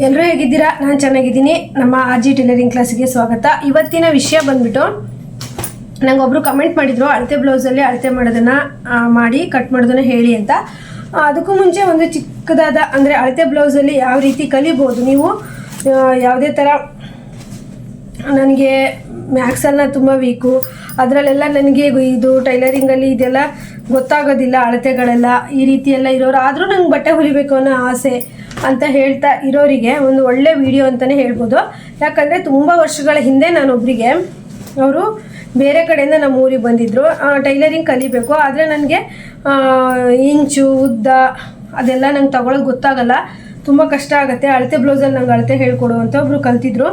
ಎಲ್ಲರೂ ಹೇಗಿದ್ದೀರಾ? ನಾನು ಚೆನ್ನಾಗಿದ್ದೀನಿ. ನಮ್ಮ ಆರ್ ಟೈಲರಿಂಗ್ ಕ್ಲಾಸಿಗೆ ಸ್ವಾಗತ. ಇವತ್ತಿನ ವಿಷಯ ಬಂದ್ಬಿಟ್ಟು ನಂಗೆ ಒಬ್ರು ಕಮೆಂಟ್ ಮಾಡಿದ್ರು, ಅಳತೆ ಬ್ಲೌಸಲ್ಲಿ ಅಳತೆ ಮಾಡೋದನ್ನ ಮಾಡಿ ಕಟ್ ಮಾಡೋದನ್ನ ಹೇಳಿ ಅಂತ. ಅದಕ್ಕೂ ಮುಂಚೆ ಒಂದು ಚಿಕ್ಕದಾದ, ಅಂದರೆ ಅಳತೆ ಬ್ಲೌಸಲ್ಲಿ ಯಾವ ರೀತಿ ಕಲಿಬೋದು ನೀವು? ಯಾವುದೇ ಥರ ನನಗೆ ಮ್ಯಾಕ್ಸಲ್ಲ ತುಂಬ ವೀಕು ಅದರಲ್ಲೆಲ್ಲ ನನಗೆ ಇದು ಟೈಲರಿಂಗಲ್ಲಿ ಇದೆಲ್ಲ ಗೊತ್ತಾಗೋದಿಲ್ಲ, ಅಳತೆಗಳೆಲ್ಲ ಈ ರೀತಿ ಎಲ್ಲ ಇರೋರು. ಆದರೂ ನಂಗೆ ಬಟ್ಟೆ ಹೊಲಿಬೇಕು ಅನ್ನೋ ಆಸೆ. ಅಂತ ಹೇಳ್ತಾ ಇರೋರಿಗೆ ಒಂದು ಒಳ್ಳೆ ವಿಡಿಯೋ ಅಂತಲೇ ಹೇಳ್ಬೋದು. ಯಾಕಂದರೆ ತುಂಬ ವರ್ಷಗಳ ಹಿಂದೆ ನಾನೊಬ್ಬರಿಗೆ ಅವರು ಬೇರೆ ಕಡೆಯಿಂದ ನಮ್ಮ ಊರಿಗೆ ಬಂದಿದ್ದರು ಟೈಲರಿಂಗ್ ಕಲಿಬೇಕು. ಆದರೆ ನನಗೆ ಇಂಚು, ಉದ್ದ ಅದೆಲ್ಲ ನಂಗೆ ತಗೊಳ್ಳೋಕೆ ಗೊತ್ತಾಗಲ್ಲ. ತುಂಬ ಕಷ್ಟ ಆಗುತ್ತೆ. ಅಳತೆ ಬ್ಲೌಸಲ್ಲಿ ನಂಗೆ ಅಳತೆ ಹೇಳ್ಕೊಡು ಅಂತ ಒಬ್ಬರು ಕಲ್ತಿದ್ರು.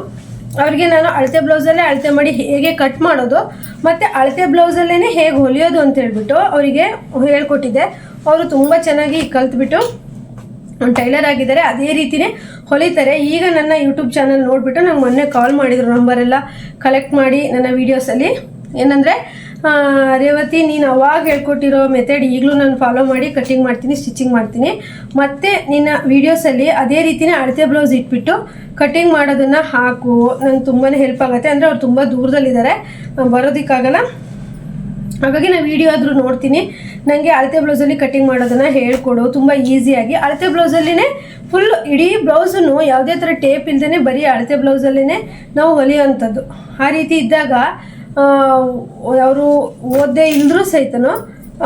ಅವ್ರಿಗೆ ನಾನು ಅಳತೆ ಬ್ಲೌಸಲ್ಲೇ ಅಳತೆ ಮಾಡಿ ಹೇಗೆ ಕಟ್ ಮಾಡೋದು, ಮತ್ತು ಅಳತೆ ಬ್ಲೌಸಲ್ಲೇ ಹೇಗೆ ಹೊಲಿಯೋದು ಅಂತ ಹೇಳ್ಬಿಟ್ಟು ಅವರಿಗೆ ಹೇಳ್ಕೊಟ್ಟಿದ್ದೆ. ಅವರು ತುಂಬ ಚೆನ್ನಾಗಿ ಕಲ್ತ್ಬಿಟ್ಟು ಟೈಲರ್ ಆಗಿದ್ದಾರೆ, ಅದೇ ರೀತಿನೇ ಹೊಲಿತಾರೆ. ಈಗ ನನ್ನ ಯೂಟ್ಯೂಬ್ ಚಾನಲ್ ನೋಡಿಬಿಟ್ಟು ನಂಗೆ ಮೊನ್ನೆ ಕಾಲ್ ಮಾಡಿದ್ರು ನಂಬರೆಲ್ಲ ಕಲೆಕ್ಟ್ ಮಾಡಿ ನನ್ನ ವೀಡಿಯೋಸಲ್ಲಿ ಏನಂದರೆ ರೇವತಿ, ನೀನು ಅವಾಗ ಹೇಳ್ಕೊಟ್ಟಿರೋ ಮೆಥಡ್ ಈಗಲೂ ನಾನು ಫಾಲೋ ಮಾಡಿ ಕಟ್ಟಿಂಗ್ ಮಾಡ್ತೀನಿ ಸ್ಟಿಚಿಂಗ್ ಮಾಡ್ತೀನಿ. ಮತ್ತು ನಿನ್ನ ವೀಡಿಯೋಸಲ್ಲಿ ಅದೇ ರೀತಿನೇ ಅಳತೆ ಬ್ಲೌಸ್ ಇಟ್ಬಿಟ್ಟು ಕಟ್ಟಿಂಗ್ ಮಾಡೋದನ್ನು ಹಾಕು. ನಂಗೆ ತುಂಬಾ ಹೆಲ್ಪ್ ಆಗುತ್ತೆ. ಅಂದರೆ ಅವ್ರು ತುಂಬ ದೂರದಲ್ಲಿದ್ದಾರೆ. ಬರೋದಕ್ಕಾಗಲ್ಲ. ಹಾಗಾಗಿ ನಾನು ವಿಡಿಯೋ ಆದರೂ ನೋಡ್ತೀನಿ. ನನಗೆ ಅಳತೆ ಬ್ಲೌಸಲ್ಲಿ ಕಟ್ಟಿಂಗ್ ಮಾಡೋದನ್ನು ಹೇಳ್ಕೊಡು. ತುಂಬ ಈಸಿಯಾಗಿ ಅಳತೆ ಬ್ಲೌಸಲ್ಲಿನೇ ಫುಲ್ ಇಡೀ ಬ್ಲೌಸನ್ನು ಯಾವುದೇ ಥರ ಟೇಪ್ ಇಲ್ಲದೇ ಬರೀ ಅಳತೆ ಬ್ಲೌಸಲ್ಲೇ ನಾವು ಹೊಲಿಯೋವಂಥದ್ದು. ಆ ರೀತಿ ಇದ್ದಾಗ ಅವರು ಓದೇ ಇಲ್ಲರೂ ಸಹಿತನೂ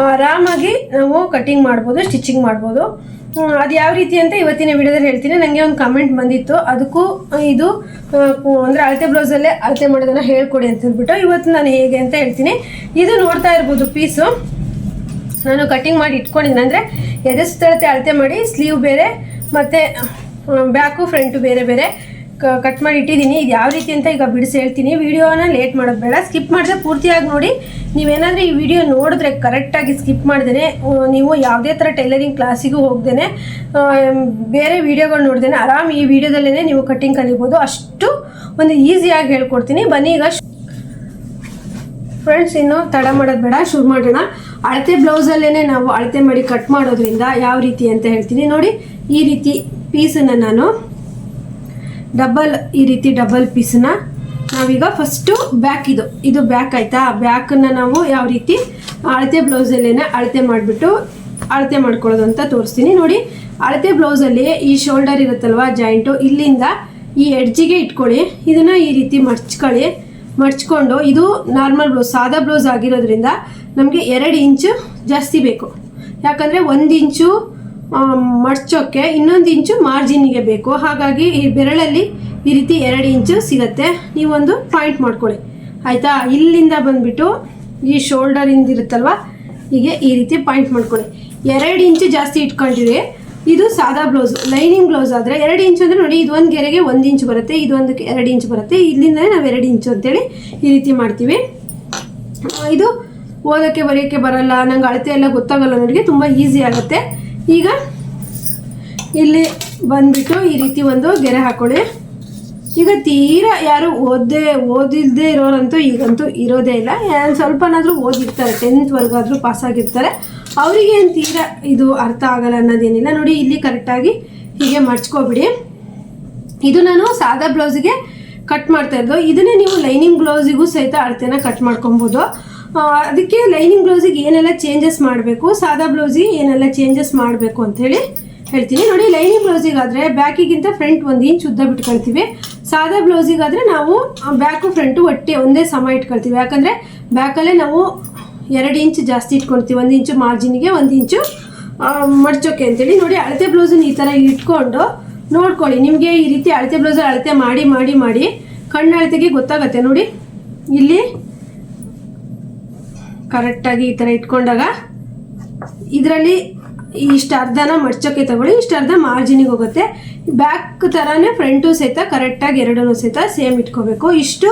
ಆರಾಮಾಗಿ ನಾವು ಕಟ್ಟಿಂಗ್ ಮಾಡ್ಬೋದು ಸ್ಟಿಚಿಂಗ್ ಮಾಡ್ಬೋದು. ಅದು ಯಾವ ರೀತಿ ಅಂತ ಇವತ್ತಿನ ವಿಡಿಯೋದಲ್ಲಿ ಹೇಳ್ತೀನಿ. ನನಗೆ ಒಂದು ಕಮೆಂಟ್ ಬಂದಿತ್ತು. ಅದಕ್ಕೂ ಇದು ಅಂದರೆ ಅಳತೆ ಬ್ಲೌಸಲ್ಲೇ ಅಳತೆ ಮಾಡೋದನ್ನು ಹೇಳ್ಕೊಡಿ ಅಂತ ಹೇಳ್ಬಿಟ್ಟು ಇವತ್ತು ನಾನು ಹೇಗೆ ಅಂತ ಹೇಳ್ತೀನಿ. ಇದು ನೋಡ್ತಾ ಇರ್ಬೋದು ಪೀಸು ನಾನು ಕಟಿಂಗ್ ಮಾಡಿ ಇಟ್ಕೊಂಡಿದ್ದೆ ಅಂದರೆ ಎದೆ ಸುತ್ತಳತೆ ಅಳತೆ ಮಾಡಿ ಸ್ಲೀವ್ ಬೇರೆ, ಮತ್ತು ಬ್ಯಾಕು ಫ್ರಂಟು ಬೇರೆ ಬೇರೆ. ಕಟ್ ಮಾಡಿ ಇಟ್ಟಿದ್ದೀನಿ. ಇದು ಯಾವ ರೀತಿ ಅಂತ ಈಗ ಬಿಡಿಸಿ ಹೇಳ್ತೀನಿ. ವಿಡಿಯೋನ ಲೇಟ್ ಮಾಡೋದು ಬೇಡ. ಸ್ಕಿಪ್ ಮಾಡಿದ್ರೆ ಪೂರ್ತಿಯಾಗಿ ನೋಡಿ. ನೀವೇನಾದರೂ ಈ ವಿಡಿಯೋ ನೋಡಿದ್ರೆ ಕರೆಕ್ಟಾಗಿ ಸ್ಕಿಪ್ ಮಾಡ್ದೇ ನೀವು ಯಾವುದೇ ಥರ ಟೈಲರಿಂಗ್ ಕ್ಲಾಸಿಗೂ ಹೋಗ್ದೇ ಬೇರೆ ವಿಡಿಯೋಗಳು ನೋಡ್ದೇನೆ, ಆರಾಮ್ ಈ ವಿಡಿಯೋದಲ್ಲೇ ನೀವು ಕಟ್ಟಿಂಗ್ ಕಲಿಬೋದು. ಅಷ್ಟು ಒಂದು ಈಸಿಯಾಗಿ ಹೇಳ್ಕೊಡ್ತೀನಿ. ಬನ್ನಿ ಈಗ ಫ್ರೆಂಡ್ಸ್ ಇನ್ನು ತಡ ಮಾಡೋದು ಬೇಡ. ಶುರು ಮಾಡೋಣ. ಅಳತೆ ಬ್ಲೌಸಲ್ಲೇ ನಾವು ಅಳತೆ ಮಾಡಿ ಕಟ್ ಮಾಡೋದ್ರಿಂದ ಯಾವ ರೀತಿ ಅಂತ ಹೇಳ್ತೀನಿ. ನೋಡಿ, ಈ ರೀತಿ ಪೀಸನ್ನು ನಾನು ಡಬಲ್ ಈ ರೀತಿ ಡಬಲ್ ಪೀಸನ್ನ ನಾವೀಗ ಫಸ್ಟು ಬ್ಯಾಕ್ ಇದು. ಇದು ಬ್ಯಾಕ್ ಆಯಿತಾ? ಬ್ಯಾಕನ್ನು ನಾವು ಯಾವ ರೀತಿ ಅಳತೆ ಬ್ಲೌಸಲ್ಲೇ ಅಳತೆ ಮಾಡಿಬಿಟ್ಟು ಅಳತೆ ಮಾಡ್ಕೊಳ್ಳೋದು ಅಂತ ತೋರಿಸ್ತೀನಿ. ನೋಡಿ, ಅಳತೆ ಬ್ಲೌಸಲ್ಲಿ ಈ ಶೋಲ್ಡರ್ ಇರುತ್ತಲ್ವ ಜಾಯಿಂಟು ಇಲ್ಲಿಂದ ಈ ಎಡ್ಜಿಗೆ ಇಟ್ಕೊಳ್ಳಿ. ಇದನ್ನು ಈ ರೀತಿ ಮಡ್ಚ್ಕೊಳ್ಳಿ ಮಡ್ಚ್ಕೊಂಡು ಇದು ನಾರ್ಮಲ್ ಬ್ಲೌಸ್ ಸಾದಾ ಬ್ಲೌಸ್ ಆಗಿರೋದ್ರಿಂದ ನಮಗೆ ಎರಡು ಇಂಚು ಜಾಸ್ತಿ ಬೇಕು. ಯಾಕಂದರೆ ಒಂದು ಇಂಚು ಮಡ್ಚೋಕ್ಕೆ ಇನ್ನೊಂದು ಇಂಚು ಮಾರ್ಜಿನ್ಗೆ ಬೇಕು. ಹಾಗಾಗಿ ಈ ಬೆರಳಲ್ಲಿ ಈ ರೀತಿ ಎರಡು ಇಂಚು ಸಿಗತ್ತೆ. ನೀವೊಂದು ಪಾಯಿಂಟ್ ಮಾಡ್ಕೊಳ್ಳಿ. ಆಯಿತಾ? ಇಲ್ಲಿಂದ ಬಂದುಬಿಟ್ಟು ಈ ಶೋಲ್ಡರಿಂದ ಇರುತ್ತಲ್ವ ಹೀಗೆ ಈ ರೀತಿ ಪಾಯಿಂಟ್ ಮಾಡ್ಕೊಳ್ಳಿ. ಎರಡು ಇಂಚು ಜಾಸ್ತಿ ಇಟ್ಕೊಂಡಿರಿ. ಇದು ಸಾದಾ ಬ್ಲೌಸ್, ಲೈನಿಂಗ್ ಬ್ಲೌಸ್ ಆದರೆ ಎರಡು ಇಂಚು ಅಂದರೆ ನೋಡಿ, ಇದು ಒಂದು ಗೆರೆಗೆ ಒಂದು ಇಂಚು ಬರುತ್ತೆ ಇದೊಂದಕ್ಕೆ ಎರಡು ಇಂಚು ಬರುತ್ತೆ. ಇಲ್ಲಿಂದಲೇ ನಾವು ಎರಡು ಇಂಚು ಅಂತೇಳಿ ಈ ರೀತಿ ಮಾಡ್ತೀವಿ. ಇದು ಓದೋಕ್ಕೆ, ಬರೆಯೋಕ್ಕೆ ಬರಲ್ಲ, ನಂಗೆ ಅಳತೆ ಎಲ್ಲ ಗೊತ್ತಾಗಲ್ಲ ನನಗೆ ತುಂಬ ಈಸಿ ಆಗುತ್ತೆ. ಈಗ ಇಲ್ಲಿ ಬಂದ್ಬಿಟ್ಟು ಈ ರೀತಿ ಒಂದು ಗೆರೆ ಹಾಕೊಳ್ಳಿ. ಈಗ ತೀರಾ ಯಾರು ಓದೇ ಓದಿಲ್ಲದೆ ಇರೋರಂತೂ ಈಗಂತೂ ಇರೋದೇ ಇಲ್ಲ. ಸ್ವಲ್ಪನಾದರೂ ಓದಿರ್ತಾರೆ ಟೆಂತ್ವರೆಗಾದರೂ ಪಾಸ್ ಆಗಿರ್ತಾರೆ. ಅವರಿಗೆ ಏನು ತೀರಾ ಇದು ಅರ್ಥ ಆಗಲ್ಲ ಅನ್ನೋದೇನಿಲ್ಲ. ನೋಡಿ, ಇಲ್ಲಿ ಕರೆಕ್ಟಾಗಿ ಹೀಗೆ ಮಡ್ಚ್ಕೊಬಿಡಿ ಇದು ನಾನು ಸಾದಾ ಬ್ಲೌಸಿಗೆ ಕಟ್ ಮಾಡ್ತಾ ಇದನ್ನೇ ನೀವು ಲೈನಿಂಗ್ ಬ್ಲೌಸಿಗೂ ಸಹಿತ ಅಳತೆನ ಕಟ್ ಮಾಡ್ಕೊಬೋದು. ಅದಕ್ಕೆ ಲೈನಿಂಗ್ ಬ್ಲೌಸಿಗೆ ಏನೆಲ್ಲ ಚೇಂಜಸ್ ಮಾಡಬೇಕು, ಸಾದಾ ಬ್ಲೌಸಿಗೆ ಏನೆಲ್ಲ ಚೇಂಜಸ್ ಮಾಡಬೇಕು ಅಂಥೇಳಿ ಹೇಳ್ತೀನಿ. ನೋಡಿ, ಲೈನಿಂಗ್ ಬ್ಲೌಸಿಗಾದರೆ ಬ್ಯಾಕಿಗಿಂತ ಫ್ರಂಟ್ ಒಂದು ಇಂಚ್ ಉದ್ದ ಬಿಟ್ಕೊಳ್ತೀವಿ. ಸಾದಾ ಬ್ಲೌಸಿಗಾದರೆ ನಾವು ಬ್ಯಾಕು ಫ್ರಂಟು ಒಟ್ಟೆ ಒಂದೇ ಸಮ ಇಟ್ಕೊಳ್ತೀವಿ. ಯಾಕಂದರೆ ಬ್ಯಾಕಲ್ಲೇ ನಾವು ಎರಡು ಇಂಚ್ ಜಾಸ್ತಿ ಇಟ್ಕೊಳ್ತೀವಿ. ಒಂದು ಇಂಚು ಮಾರ್ಜಿನ್ಗೆ ಒಂದು ಇಂಚು ಮಡ್ಚೋಕೆ ಅಂತೇಳಿ ನೋಡಿ, ಅಳತೆ ಬ್ಲೌಸನ್ನ ಈ ಥರ ಇಟ್ಕೊಂಡು ನೋಡ್ಕೊಳ್ಳಿ. ನಿಮಗೆ ಈ ರೀತಿ ಅಳತೆ ಬ್ಲೌಸ್ ಅಳತೆ ಮಾಡಿ ಮಾಡಿ ಮಾಡಿ ಕಣ್ಣು ಅಳತೆಗೆ ಗೊತ್ತಾಗತ್ತೆ. ನೋಡಿ, ಇಲ್ಲಿ ಕರೆಕ್ಟಾಗಿ ಈ ಥರ ಇಟ್ಕೊಂಡಾಗ ಇದರಲ್ಲಿ ಇಷ್ಟು ಅರ್ಧನ ಮಡ್ಚಕ್ಕೆ ತಗೊಳ್ಳಿ, ಇಷ್ಟು ಅರ್ಧ ಮಾರ್ಜಿನಿಗೆ ಹೋಗುತ್ತೆ. ಬ್ಯಾಕ್ ಥರನೇ ಫ್ರಂಟು ಸಹಿತ ಕರೆಕ್ಟಾಗಿ ಎರಡನ್ನೂ ಸಹಿತ ಸೇಮ್ ಇಟ್ಕೋಬೇಕು. ಇಷ್ಟು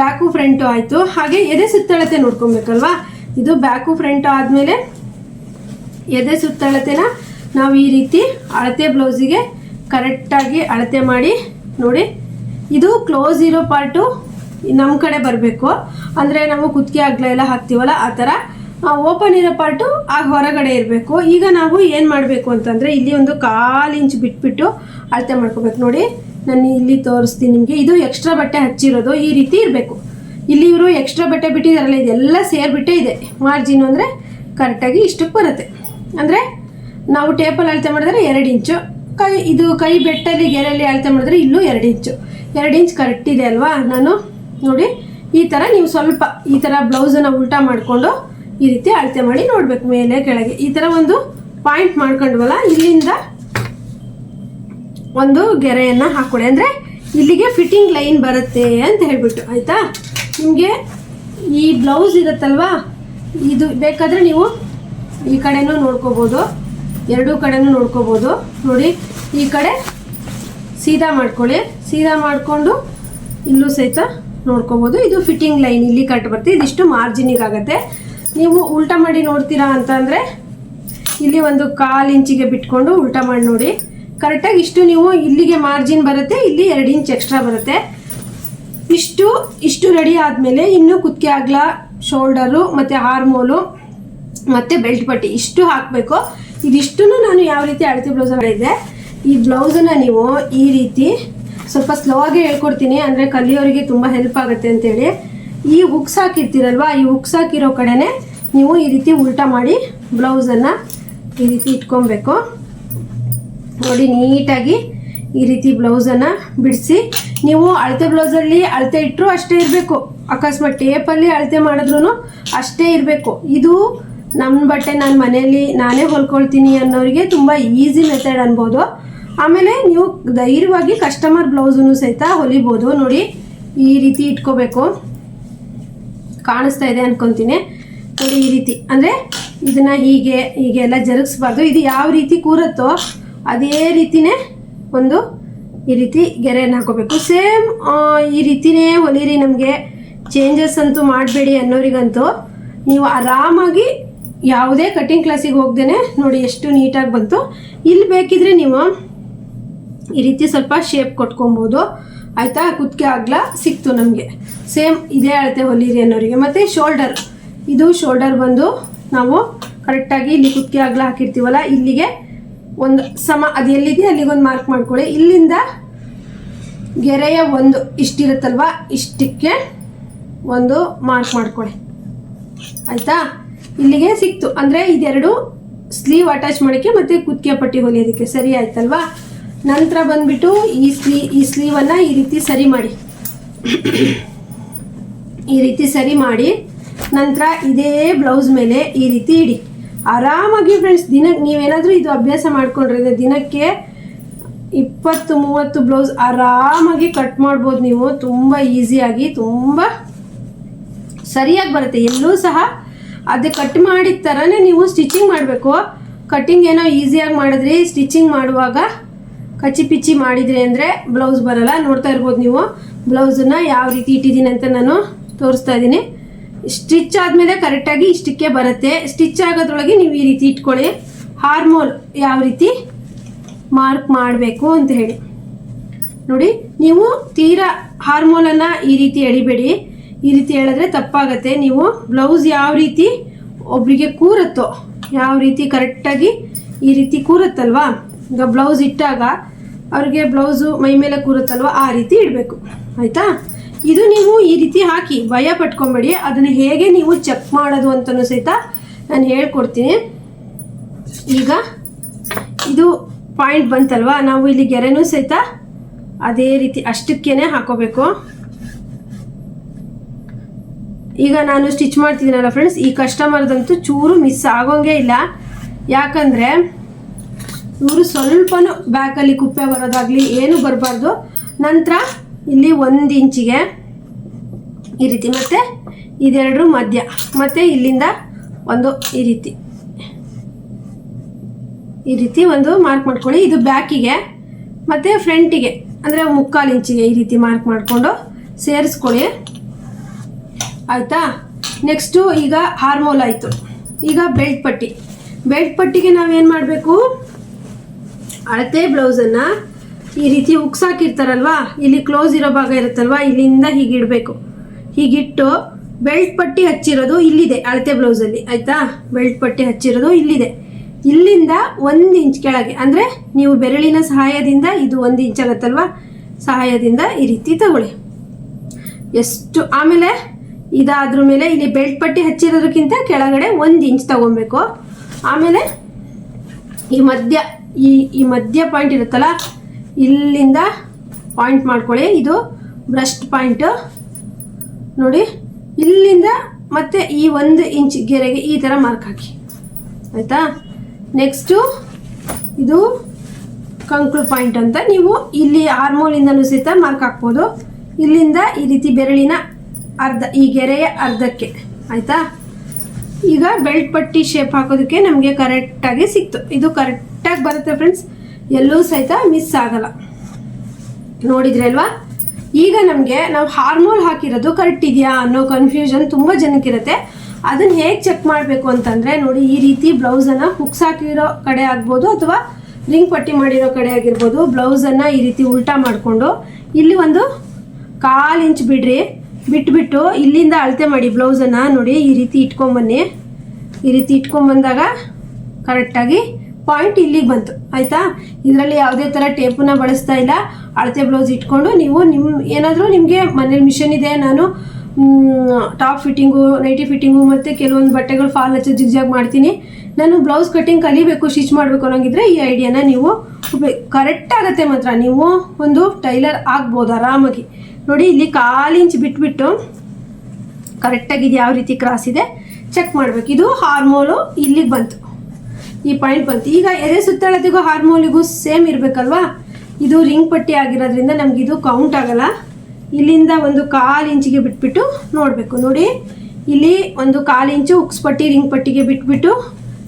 ಬ್ಯಾಕು ಫ್ರಂಟು ಆಯಿತು. ಹಾಗೆ ಎದೆ ಸುತ್ತಳತೆ ನೋಡ್ಕೊಬೇಕಲ್ವಾ? ಇದು ಬ್ಯಾಕು ಫ್ರಂಟು ಆದಮೇಲೆ ಎದೆ ಸುತ್ತಳತೆನ ನಾವು ಈ ರೀತಿ ಅಳತೆ ಬ್ಲೌಸಿಗೆ ಕರೆಕ್ಟಾಗಿ ಅಳತೆ ಮಾಡಿ ನೋಡಿ. ಇದು ಕ್ಲೋಸ್ ಇರೋ ಪಾರ್ಟು ನಮ್ಮ ಕಡೆ ಬರಬೇಕು. ಅಂದರೆ ನಾವು ಕುತ್ತಿಗೆ ಅಗ್ಲ ಎಲ್ಲ ಹಾಕ್ತೀವಲ್ಲ, ಆ ಥರ ಓಪನ್ ಇರೋ ಪಾರ್ಟು ಆ ಹೊರಗಡೆ ಇರಬೇಕು. ಈಗ ನಾವು ಏನು ಮಾಡಬೇಕು ಅಂತಂದರೆ, ಇಲ್ಲಿ ಒಂದು ಕಾಲು ಇಂಚ್ ಬಿಟ್ಬಿಟ್ಟು ಅಳತೆ ಮಾಡ್ಕೋಬೇಕು. ನೋಡಿ, ನಾನು ಇಲ್ಲಿ ತೋರಿಸ್ತೀನಿ ನಿಮಗೆ. ಇದು ಎಕ್ಸ್ಟ್ರಾ ಬಟ್ಟೆ ಹಚ್ಚಿರೋದು, ಈ ರೀತಿ ಇರಬೇಕು. ಇಲ್ಲಿ ಇವರು ಎಕ್ಸ್ಟ್ರಾ ಬಟ್ಟೆ ಬಿಟ್ಟಿದಾರಲ್ಲ, ಇದೆಲ್ಲ ಸೇರಿಬಿಟ್ಟೇ ಇದೆ. ಮಾರ್ಜಿನ್ ಅಂದರೆ ಕರೆಕ್ಟಾಗಿ ಇಷ್ಟಕ್ಕೆ ಬರುತ್ತೆ. ಅಂದರೆ, ನಾವು ಟೇಪಲ್ಲಿ ಅಳತೆ ಮಾಡಿದ್ರೆ ಎರಡು ಇಂಚು. ಕೈ, ಇದು ಕೈ ಬೆಟ್ಟಲ್ಲಿ, ಗೆರೆಯಲ್ಲಿ ಅಳತೆ ಮಾಡಿದ್ರೆ ಇಲ್ಲೂ ಎರಡು ಇಂಚು. ಎರಡು ಇಂಚ್ ಕರೆಕ್ಟ್ ಇದೆ ಅಲ್ವಾ? ನಾನು ನೋಡಿ, ಈ ಥರ ನೀವು ಸ್ವಲ್ಪ ಈ ಥರ ಬ್ಲೌಸನ್ನು ಉಲ್ಟಾ ಮಾಡಿಕೊಂಡು ಈ ರೀತಿ ಅಳತೆ ಮಾಡಿ ನೋಡಬೇಕು ಮೇಲೆ ಕೆಳಗೆ. ಈ ಥರ ಒಂದು ಪಾಯಿಂಟ್ ಮಾಡ್ಕೊಂಡ್ವಲ್ಲ, ಇಲ್ಲಿಂದ ಒಂದು ಗೆರೆಯನ್ನು ಹಾಕ್ಕೊಡಿ ಅಂದರೆ ಇಲ್ಲಿಗೆ ಫಿಟ್ಟಿಂಗ್ ಲೈನ್ ಬರುತ್ತೆ ಅಂತ ಹೇಳ್ಬಿಟ್ಟು, ಆಯಿತಾ? ನಿಮಗೆ ಈ ಬ್ಲೌಸ್ ಇರುತ್ತಲ್ವಾ? ಇದು ಬೇಕಾದರೆ ನೀವು ಈ ಕಡೆನೂ ನೋಡ್ಕೋಬೋದು, ಎರಡೂ ಕಡೆನೂ ನೋಡ್ಕೋಬೋದು. ನೋಡಿ, ಈ ಕಡೆ ಸೀದಾ ಮಾಡ್ಕೊಳ್ಳಿ. ಸೀದಾ ಮಾಡಿಕೊಂಡು ಇಲ್ಲೂ ಸಹಿತ ನೋಡ್ಕೋಬೋದು. ಇದು ಫಿಟ್ಟಿಂಗ್ ಲೈನ್ ಇಲ್ಲಿ ಕಟ್ ಬರುತ್ತೆ. ಇದಿಷ್ಟು ಮಾರ್ಜಿನಿಗೆ ಆಗುತ್ತೆ ನೀವು ಉಲ್ಟಾ ಮಾಡಿ ನೋಡ್ತೀರಾ ಅಂತಂದರೆ ಇಲ್ಲಿ ಒಂದು ಕಾಲು ಇಂಚಿಗೆ ಬಿಟ್ಕೊಂಡು ಉಲ್ಟಾ ಮಾಡಿ ನೋಡಿ. ಕರೆಕ್ಟಾಗಿ ಇಷ್ಟು ನೀವು ಇಲ್ಲಿಗೆ ಮಾರ್ಜಿನ್ ಬರುತ್ತೆ, ಇಲ್ಲಿ ಎರಡು ಇಂಚ್ ಎಕ್ಸ್ಟ್ರಾ ಬರುತ್ತೆ. ಇಷ್ಟು ಇಷ್ಟು ರೆಡಿ ಆದಮೇಲೆ ಇನ್ನು ಕುತ್ತಿಗೆ ಆಗ್ಲ ಶೋಲ್ಡರು ಮತ್ತು ಹಾರ್ಮೋಲು ಮತ್ತು ಬೆಲ್ಟ್ ಪಟ್ಟಿ ಇಷ್ಟು ಹಾಕಬೇಕು. ಇದಿಷ್ಟು ನಾನು ಯಾವ ರೀತಿ ಅಳತೆ ಬ್ಲೌಸ್ ಮಾಡಿದ್ದೆ? ಈ ಬ್ಲೌಸನ್ನು ನೀವು ಈ ರೀತಿ ಸ್ವಲ್ಪ ಸ್ಲೋ ಆಗಿ ಹೇಳ್ಕೊಡ್ತೀನಿ. ಅಂದರೆ ಕಲಿಯೋರಿಗೆ ತುಂಬ ಹೆಲ್ಪ್ ಆಗುತ್ತೆ ಅಂತೇಳಿ. ಈ ಹುಕ್ಸ್ ಹಾಕಿರ್ತೀರಲ್ವಾ, ಈ ಹುಕ್ಸ್ ಹಾಕಿರೋ ಕಡೆನೇ ನೀವು ಈ ರೀತಿ ಉಲ್ಟಾ ಮಾಡಿ ಬ್ಲೌಸನ್ನು ಈ ರೀತಿ ಇಟ್ಕೊಬೇಕು. ನೋಡಿ, ನೀಟಾಗಿ ಈ ರೀತಿ ಬ್ಲೌಸನ್ನು ಬಿಡಿಸಿ, ನೀವು ಅಳತೆ ಬ್ಲೌಸಲ್ಲಿ ಅಳತೆ ಇಟ್ಟರು ಅಷ್ಟೇ ಇರಬೇಕು. ಅಕಸ್ಮಾತ್ ಟೇಪಲ್ಲಿ ಅಳತೆ ಮಾಡಿದ್ರು ಅಷ್ಟೇ ಇರಬೇಕು. ಇದು ನಮ್ಮ ಬಟ್ಟೆ ನಾನು ಮನೆಯಲ್ಲಿ ನಾನೇ ಹೊಲ್ಕೊಳ್ತೀನಿ ಅನ್ನೋರಿಗೆ ತುಂಬ ಈಸಿ ಮೆಥಡ್ ಅನ್ಬೋದು. ಆಮೇಲೆ ನೀವು ಧೈರ್ಯವಾಗಿ ಕಸ್ಟಮರ್ ಬ್ಲೌಸನ್ನು ಸಹಿತ ಹೊಲಿಬೋದು. ನೋಡಿ, ಈ ರೀತಿ ಇಟ್ಕೋಬೇಕು. ಕಾಣಿಸ್ತಾ ಇದೆ ಅನ್ಕೊಂತೀನಿ. ನೋಡಿ, ಈ ರೀತಿ. ಅಂದರೆ ಇದನ್ನ ಹೀಗೆ ಹೀಗೆ ಎಲ್ಲ ಜರುಗಿಸ್ಬಾರ್ದು. ಇದು ಯಾವ ರೀತಿ ಕೂರುತ್ತೋ ಅದೇ ರೀತಿನೇ ಒಂದು ಈ ರೀತಿ ಗೆರೆಯನ್ನು ಹಾಕೋಬೇಕು. ಸೇಮ್ ಈ ರೀತಿನೇ ಹೊಲಿರಿ ನಮಗೆ. ಚೇಂಜಸ್ ಅಂತೂ ಮಾಡಬೇಡಿ ಅನ್ನೋರಿಗಂತೂ. ನೀವು ಆರಾಮಾಗಿ ಯಾವುದೇ ಕಟ್ಟಿಂಗ್ ಕ್ಲಾಸಿಗೆ ಹೋಗ್ದೇ ನೋಡಿ ಎಷ್ಟು ನೀಟಾಗಿ ಬಂತು. ಇಲ್ಲಿ ಬೇಕಿದ್ರೆ ನೀವು ಈ ರೀತಿ ಸ್ವಲ್ಪ ಶೇಪ್ ಕೊಟ್ಕೊಬೋದು. ಆಯಿತಾ? ಕುತ್ತಿಗೆ ಅಗ್ಲ ಸಿಕ್ತು ನಮಗೆ. ಸೇಮ್ ಇದೇ ಅಳತೆ ಹೊಲೀರಿ ಅನ್ನೋರಿಗೆ. ಮತ್ತು ಶೋಲ್ಡರ್ ಇದು ಶೋಲ್ಡರ್ ಬಂದು ನಾವು ಕರೆಕ್ಟಾಗಿ ಇಲ್ಲಿ ಕುತ್ತಿಗೆ ಅಗ್ಲ ಹಾಕಿರ್ತೀವಲ್ಲ, ಇಲ್ಲಿಗೆ ಒಂದು ಸಮ, ಅದು ಎಲ್ಲಿದೆ ಅಲ್ಲಿಗೊಂದು ಮಾರ್ಕ್ ಮಾಡ್ಕೊಳ್ಳಿ. ಇಲ್ಲಿಂದ ಗೆರೆಯ ಒಂದು ಇಷ್ಟಿರುತ್ತಲ್ವ, ಇಷ್ಟಕ್ಕೆ ಒಂದು ಮಾರ್ಕ್ ಮಾಡ್ಕೊಳ್ಳಿ. ಆಯಿತಾ? ಇಲ್ಲಿಗೆ ಸಿಕ್ತು. ಅಂದರೆ ಇದೆರಡು ಸ್ಲೀವ್ ಅಟ್ಯಾಚ್ ಮಾಡೋಕ್ಕೆ ಮತ್ತು ಕುತ್ತಿಗೆ ಪಟ್ಟಿ ಹೊಲಿಯೋದಕ್ಕೆ ಸರಿ ಆಯ್ತಲ್ವಾ? ನಂತರ ಬಂದ್ಬಿಟ್ಟು ಈ ಸ್ಲೀ, ಈ ಸ್ಲೀವನ್ನು ಈ ರೀತಿ ಸರಿ ಮಾಡಿ. ಈ ರೀತಿ ಸರಿ ಮಾಡಿ, ನಂತರ ಇದೇ ಬ್ಲೌಸ್ ಮೇಲೆ ಈ ರೀತಿ ಇಡಿ. ಆರಾಮಾಗಿ ಫ್ರೆಂಡ್ಸ್ ದಿನಕ್ಕೆ ನೀವೇನಾದರೂ ಇದು ಅಭ್ಯಾಸ ಮಾಡ್ಕೊಂಡ್ರೆ ದಿನಕ್ಕೆ ಇಪ್ಪತ್ತು, ಮೂವತ್ತು ಬ್ಲೌಸ್ ಆರಾಮಾಗಿ ಕಟ್ ಮಾಡ್ಬೋದು ನೀವು. ತುಂಬ ಈಸಿಯಾಗಿ ತುಂಬ ಸರಿಯಾಗಿ ಬರುತ್ತೆ. ಎಲ್ಲೂ ಸಹ ಅದು ಕಟ್ ಮಾಡಿದ ಥರನೇ ನೀವು ಸ್ಟಿಚಿಂಗ್ ಮಾಡಬೇಕು. ಕಟ್ಟಿಂಗ್ ಏನೋ ಈಸಿಯಾಗಿ ಮಾಡಿದ್ರಿ ಸ್ಟಿಚಿಂಗ್ ಮಾಡುವಾಗ ಕಚ್ಚಿ ಪಿಚ್ಚಿ ಮಾಡಿದ್ರಿ ಅಂದರೆ ಬ್ಲೌಸ್ ಬರಲ್ಲ. ನೋಡ್ತಾ ಇರ್ಬೋದು ನೀವು. ಬ್ಲೌಸನ್ನು ಯಾವ ರೀತಿ ಇಟ್ಟಿದ್ದೀನಿ ಅಂತ ನಾನು ತೋರಿಸ್ತಾ ಇದ್ದೀನಿ. ಸ್ಟಿಚ್ ಆದಮೇಲೆ ಕರೆಕ್ಟಾಗಿ ಇಷ್ಟಕ್ಕೆ ಬರುತ್ತೆ. ಸ್ಟಿಚ್ ಆಗೋದ್ರೊಳಗೆ ನೀವು ಈ ರೀತಿ ಇಟ್ಕೊಳ್ಳಿ. ಹಾರ್ಮೋಲ್ ಯಾವ ರೀತಿ ಮಾರ್ಕ್ ಮಾಡಬೇಕು ಅಂತ ಹೇಳಿ. ನೋಡಿ, ನೀವು ತೀರಾ ಹಾರ್ಮೋಲನ್ನು ಈ ರೀತಿ ಎಳಿಬೇಡಿ. ಈ ರೀತಿ ಹೇಳಿದ್ರೆ ತಪ್ಪಾಗತ್ತೆ. ನೀವು ಬ್ಲೌಸ್ ಯಾವ ರೀತಿ ಒಬ್ರಿಗೆ ಕೂರುತ್ತೋ, ಯಾವ ರೀತಿ ಕರೆಕ್ಟಾಗಿ ಈ ರೀತಿ ಕೂರುತ್ತಲ್ವಾ? ಈಗ ಬ್ಲೌಸ್ ಇಟ್ಟಾಗ ಅವ್ರಿಗೆ ಬ್ಲೌಸು ಮೈ ಮೇಲೆ ಕೂರುತ್ತಲ್ವ? ಆ ರೀತಿ ಇಡಬೇಕು. ಆಯಿತಾ? ಇದು ನೀವು ಈ ರೀತಿ ಹಾಕಿ, ಭಯ ಪಟ್ಕೊಬೇಡಿ. ಅದನ್ನು ಹೇಗೆ ನೀವು ಚೆಕ್ ಮಾಡೋದು ಅಂತಲೂ ಸಹಿತ ನಾನು ಹೇಳ್ಕೊಡ್ತೀನಿ. ಈಗ ಇದು ಪಾಯಿಂಟ್ ಬಂತಲ್ವಾ? ನಾವು ಇಲ್ಲಿ ಗೆರೆನೂ ಸಹಿತ ಅದೇ ರೀತಿ ಅಷ್ಟಕ್ಕೇನೆ ಹಾಕೋಬೇಕು. ಈಗ ನಾನು ಸ್ಟಿಚ್ ಮಾಡ್ತಿದ್ದೀನಲ್ಲ ಫ್ರೆಂಡ್ಸ್ ಈ ಕಸ್ಟಮರ್ದಂತೂ ಚೂರು ಮಿಸ್ ಆಗೋಂಗೆ ಇಲ್ಲ. ಯಾಕಂದರೆ ಇವರು ಸ್ವಲ್ಪನೂ ಬ್ಯಾಕಲ್ಲಿ ಕುಪ್ಪೆ ಬರೋದಾಗಲಿ ಏನು ಬರಬಾರ್ದು. ನಂತರ ಇಲ್ಲಿ ಒಂದು ಇಂಚಿಗೆ ಈ ರೀತಿ ಮತ್ತು ಇದೆರಡರ ಮಧ್ಯ, ಮತ್ತು ಇಲ್ಲಿಂದ ಒಂದು ಈ ರೀತಿ. ಈ ರೀತಿ ಒಂದು ಮಾರ್ಕ್ ಮಾಡ್ಕೊಳ್ಳಿ. ಇದು ಬ್ಯಾಕಿಗೆ ಮತ್ತು ಫ್ರಂಟಿಗೆ ಅಂದರೆ ಮುಕ್ಕಾಲು ಇಂಚಿಗೆ ಈ ರೀತಿ ಮಾರ್ಕ್ ಮಾಡಿಕೊಂಡು ಸೇರಿಸ್ಕೊಳ್ಳಿ. ಆಯಿತಾ? ನೆಕ್ಸ್ಟು ಈಗ ಹಾರ್ಮೋಲ್ ಆಯಿತು. ಈಗ ಬೆಲ್ಟ್ ಪಟ್ಟಿ. ಬೆಲ್ಟ್ ಪಟ್ಟಿಗೆ ನಾವೇನು ಮಾಡಬೇಕು? ಅಳತೆ ಬ್ಲೌಸನ್ನು ಈ ರೀತಿ ಉಕ್ಸಾಕಿರ್ತಾರಲ್ವಾ? ಇಲ್ಲಿ ಕ್ಲೋಸ್ ಇರೋ ಭಾಗ ಇರುತ್ತಲ್ವಾ? ಇಲ್ಲಿಂದ ಹೀಗಿಡಬೇಕು. ಹೀಗಿಟ್ಟು ಬೆಲ್ಟ್ ಪಟ್ಟಿ ಹಚ್ಚಿರೋದು ಇಲ್ಲಿದೆ, ಅಳತೆ ಬ್ಲೌಸಲ್ಲಿ. ಆಯ್ತಾ? ಬೆಲ್ಟ್ ಪಟ್ಟಿ ಹಚ್ಚಿರೋದು ಇಲ್ಲಿದೆ. ಇಲ್ಲಿಂದ ಒಂದು ಇಂಚ್ ಕೆಳಗೆ, ಅಂದರೆ ನೀವು ಬೆರಳಿನ ಸಹಾಯದಿಂದ ಇದು ಒಂದು ಇಂಚ್ ಆಗತ್ತಲ್ವಾ? ಸಹಾಯದಿಂದ ಈ ರೀತಿ ತಗೊಳ್ಳಿ. ಎಷ್ಟು, ಆಮೇಲೆ ಇದಾದ್ರ ಮೇಲೆ ಇಲ್ಲಿ ಬೆಲ್ಟ್ ಪಟ್ಟಿ ಹಚ್ಚಿರೋದಕ್ಕಿಂತ ಕೆಳಗಡೆ ಒಂದು ಇಂಚ್ ತಗೊಬೇಕು. ಆಮೇಲೆ ಈ ಮಧ್ಯ ಈ ಈ ಮಧ್ಯ ಪಾಯಿಂಟ್ ಇರುತ್ತಲ್ಲ, ಇಲ್ಲಿಂದ ಪಾಯಿಂಟ್ ಮಾಡ್ಕೊಳ್ಳಿ. ಇದು ಬ್ರಸ್ಟ್ ಪಾಯಿಂಟು ನೋಡಿ, ಇಲ್ಲಿಂದ ಮತ್ತೆ ಈ ಒಂದು ಇಂಚ್ ಗೆರೆಗೆ ಈ ಥರ ಮಾರ್ಕ್ ಹಾಕಿ. ಆಯಿತಾ? ನೆಕ್ಸ್ಟು ಇದು ಕಂಕ್ಳು ಪಾಯಿಂಟ್ ಅಂತ ನೀವು ಇಲ್ಲಿ ಆರ್ಮೋಲಿಂದಲೂ ಸಹಿತ ಮಾರ್ಕ್ ಹಾಕ್ಬೋದು. ಇಲ್ಲಿಂದ ಈ ರೀತಿ ಬೆರಳಿನ ಅರ್ಧ, ಈ ಗೆರೆಯ ಅರ್ಧಕ್ಕೆ. ಆಯಿತಾ? ಈಗ ಬೆಲ್ಟ್ ಪಟ್ಟಿ ಶೇಪ್ ಹಾಕೋದಕ್ಕೆ ನಮಗೆ ಕರೆಕ್ಟಾಗಿ ಸಿಕ್ತು. ಇದು ಕರೆಕ್ಟಾಗಿ ಬರುತ್ತೆ ಫ್ರೆಂಡ್ಸ್ ಎಲ್ಲೂ ಸಹಿತ ಮಿಸ್ ಆಗಲ್ಲ. ನೋಡಿದ್ರಿ ಅಲ್ವಾ ಈಗ ನಮಗೆ ನಾವು ಹಾರ್ಮೋಲ್ ಹಾಕಿರೋದು ಕರೆಕ್ಟ್ ಇದೆಯಾ ಅನ್ನೋ ಕನ್ಫ್ಯೂಷನ್ ತುಂಬ ಜನಕ್ಕಿರುತ್ತೆ ಅದನ್ನ ಹೇಗೆ ಚೆಕ್ ಮಾಡಬೇಕು ಅಂತಂದರೆ ನೋಡಿ ಈ ರೀತಿ ಬ್ಲೌಸನ್ನು ಹುಕ್ಸ್ ಹಾಕಿರೋ ಕಡೆ ಆಗ್ಬೋದು ಅಥವಾ ರಿಂಗ್ ಪಟ್ಟಿ ಮಾಡಿರೋ ಕಡೆ ಆಗಿರ್ಬೋದು. ಬ್ಲೌಸನ್ನು ಈ ರೀತಿ ಉಲ್ಟಾ ಮಾಡಿಕೊಂಡು ಇಲ್ಲಿ ಒಂದು ಕಾಲು ಇಂಚ್ ಬಿಡ್ರಿ. ಬಿಟ್ಬಿಟ್ಟು ಇಲ್ಲಿಂದ ಅಳತೆ ಮಾಡಿ ಬ್ಲೌಸನ್ನು ನೋಡಿ ಈ ರೀತಿ ಇಟ್ಕೊಂಬನ್ನಿ ಈ ರೀತಿ ಇಟ್ಕೊಂಬಂದಾಗ ಕರೆಕ್ಟಾಗಿ ಪಾಯಿಂಟ್ ಇಲ್ಲಿಗೆ ಬಂತು. ಆಯಿತಾ? ಇದರಲ್ಲಿ ಯಾವುದೇ ಥರ ಟೇಪನ್ನ ಬಳಸ್ತಾ ಇಲ್ಲ. ಅಳತೆ ಬ್ಲೌಸ್ ಇಟ್ಕೊಂಡು ನೀವು ನಿಮ್ಮ ಏನಾದರೂ ನಿಮಗೆ ಮನೇಲಿ ಮಿಷನ್ ಇದೆ, ನಾನು ಟಾಪ್ ಫಿಟ್ಟಿಂಗು ನೈಟಿ ಫಿಟ್ಟಿಂಗು ಮತ್ತು ಕೆಲವೊಂದು ಬಟ್ಟೆಗಳು ಫಾಲ್ ಹಚ್ಚೋ ಜಿಗ್ಜಾಗ್ ಮಾಡ್ತೀನಿ. ನಾನು ಬ್ಲೌಸ್ ಕಟ್ಟಿಂಗ್ ಕಲಿಬೇಕು ಸ್ಟಿಚ್ ಮಾಡಬೇಕು ಅನ್ನೋಂಗಿದ್ರೆ ಈ ಐಡಿಯಾನ ನೀವು ಕರೆಕ್ಟ್ ಆಗುತ್ತೆ ಮಾತ್ರ. ನೀವು ಒಂದು ಟೈಲರ್ ಆಗ್ಬೋದು ಆರಾಮಾಗಿ. ನೋಡಿ, ಇಲ್ಲಿ ಕಾಲು ಇಂಚ್ ಬಿಟ್ಬಿಟ್ಟು ಕರೆಕ್ಟಾಗಿ ಇದು ಯಾವ ರೀತಿ ಕ್ರಾಸ್ ಇದೆ ಚೆಕ್ ಮಾಡಬೇಕು. ಇದು ಹಾರ್ಮೋಲು ಇಲ್ಲಿಗೆ ಬಂತು. ಈ ಪಾಯಿಂಟ್ ಬಂತು. ಈಗ ಎದೆ ಸುತ್ತಳತೆಗೂ ಹಾರ್ಮೋಲಿಗೂ ಸೇಮ್ ಇರಬೇಕಲ್ವಾ? ಇದು ರಿಂಗ್ ಪಟ್ಟಿ ಆಗಿರೋದ್ರಿಂದ ನಮ್ಗೆ ಇದು ಕೌಂಟ್ ಆಗಲ್ಲ. ಇಲ್ಲಿಂದ ಒಂದು ಕಾಲು ಇಂಚಿಗೆ ಬಿಟ್ಬಿಟ್ಟು ನೋಡಬೇಕು. ನೋಡಿ, ಇಲ್ಲಿ ಒಂದು ಕಾಲು ಇಂಚು ಉಕ್ಸ್ ಪಟ್ಟಿ ರಿಂಗ್ ಪಟ್ಟಿಗೆ ಬಿಟ್ಬಿಟ್ಟು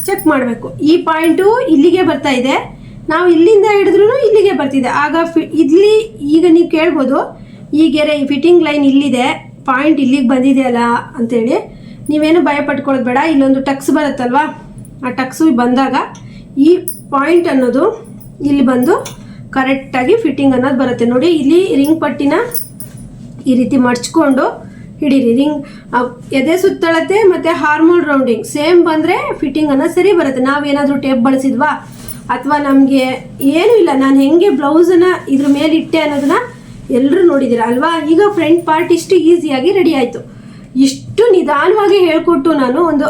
ಚೆಕ್ ಮಾಡಬೇಕು. ಈ ಪಾಯಿಂಟು ಇಲ್ಲಿಗೆ ಬರ್ತಾ ಇದೆ. ನಾವು ಇಲ್ಲಿಂದ ಹಿಡಿದ್ರೂ ಇಲ್ಲಿಗೆ ಬರ್ತಿದೆ. ಆಗ ಫಿ ಇಲ್ಲಿ ಈಗ ನೀವು ಕೇಳ್ಬೋದು, ಈ ಗೆರೆ, ಈ ಫಿಟ್ಟಿಂಗ್ ಲೈನ್ ಇಲ್ಲಿದೆ. ಪಾಯಿಂಟ್ ಇಲ್ಲಿಗೆ ಬಂದಿದೆಯಲ್ಲ ಅಂತೇಳಿ. ನೀವೇನು ಭಯ ಪಟ್ಕೊಳ್ಳೋದು ಬೇಡ. ಇಲ್ಲೊಂದು ಟಕ್ಸ್ ಬರುತ್ತಲ್ವಾ? ಆ ಟಕ್ಸು ಬಂದಾಗ ಈ ಪಾಯಿಂಟ್ ಅನ್ನೋದು ಇಲ್ಲಿ ಬಂದು ಕರೆಕ್ಟಾಗಿ ಫಿಟ್ಟಿಂಗ್ ಅನ್ನೋದು ಬರುತ್ತೆ. ನೋಡಿ, ಇಲ್ಲಿ ರಿಂಗ್ ಪಟ್ಟಿನ ಈ ರೀತಿ ಮಡ್ಚ್ಕೊಂಡು ಹಿಡೀರಿ. ರಿಂಗ್ ಎದೆ ಸುತ್ತಳತೆ ಮತ್ತು ಹಾರ್ಮೋನ್ ರೌಂಡಿಂಗ್ ಸೇಮ್ ಬಂದರೆ ಫಿಟ್ಟಿಂಗ್ ಅನ್ನೋದು ಸರಿ ಬರುತ್ತೆ. ನಾವೇನಾದರೂ ಟೇಪ್ ಬಳಸಿದ್ವಾ? ಅಥವಾ ನಮಗೆ ಏನೂ ಇಲ್ಲ. ನಾನು ಹೆಂಗೆ ಬ್ಲೌಸನ್ನು ಇದ್ರ ಮೇಲೆ ಇಟ್ಟೆ ಅನ್ನೋದನ್ನ ಎಲ್ಲರೂ ನೋಡಿದ್ದೀರ ಅಲ್ವಾ? ಈಗ ಫ್ರಂಟ್ ಪಾರ್ಟ್ ಇಷ್ಟು ಈಸಿಯಾಗಿ ರೆಡಿ ಆಯಿತು. ಇಷ್ಟು ನಿಧಾನವಾಗಿ ಹೇಳ್ಕೊಟ್ಟು ನಾನು ಒಂದು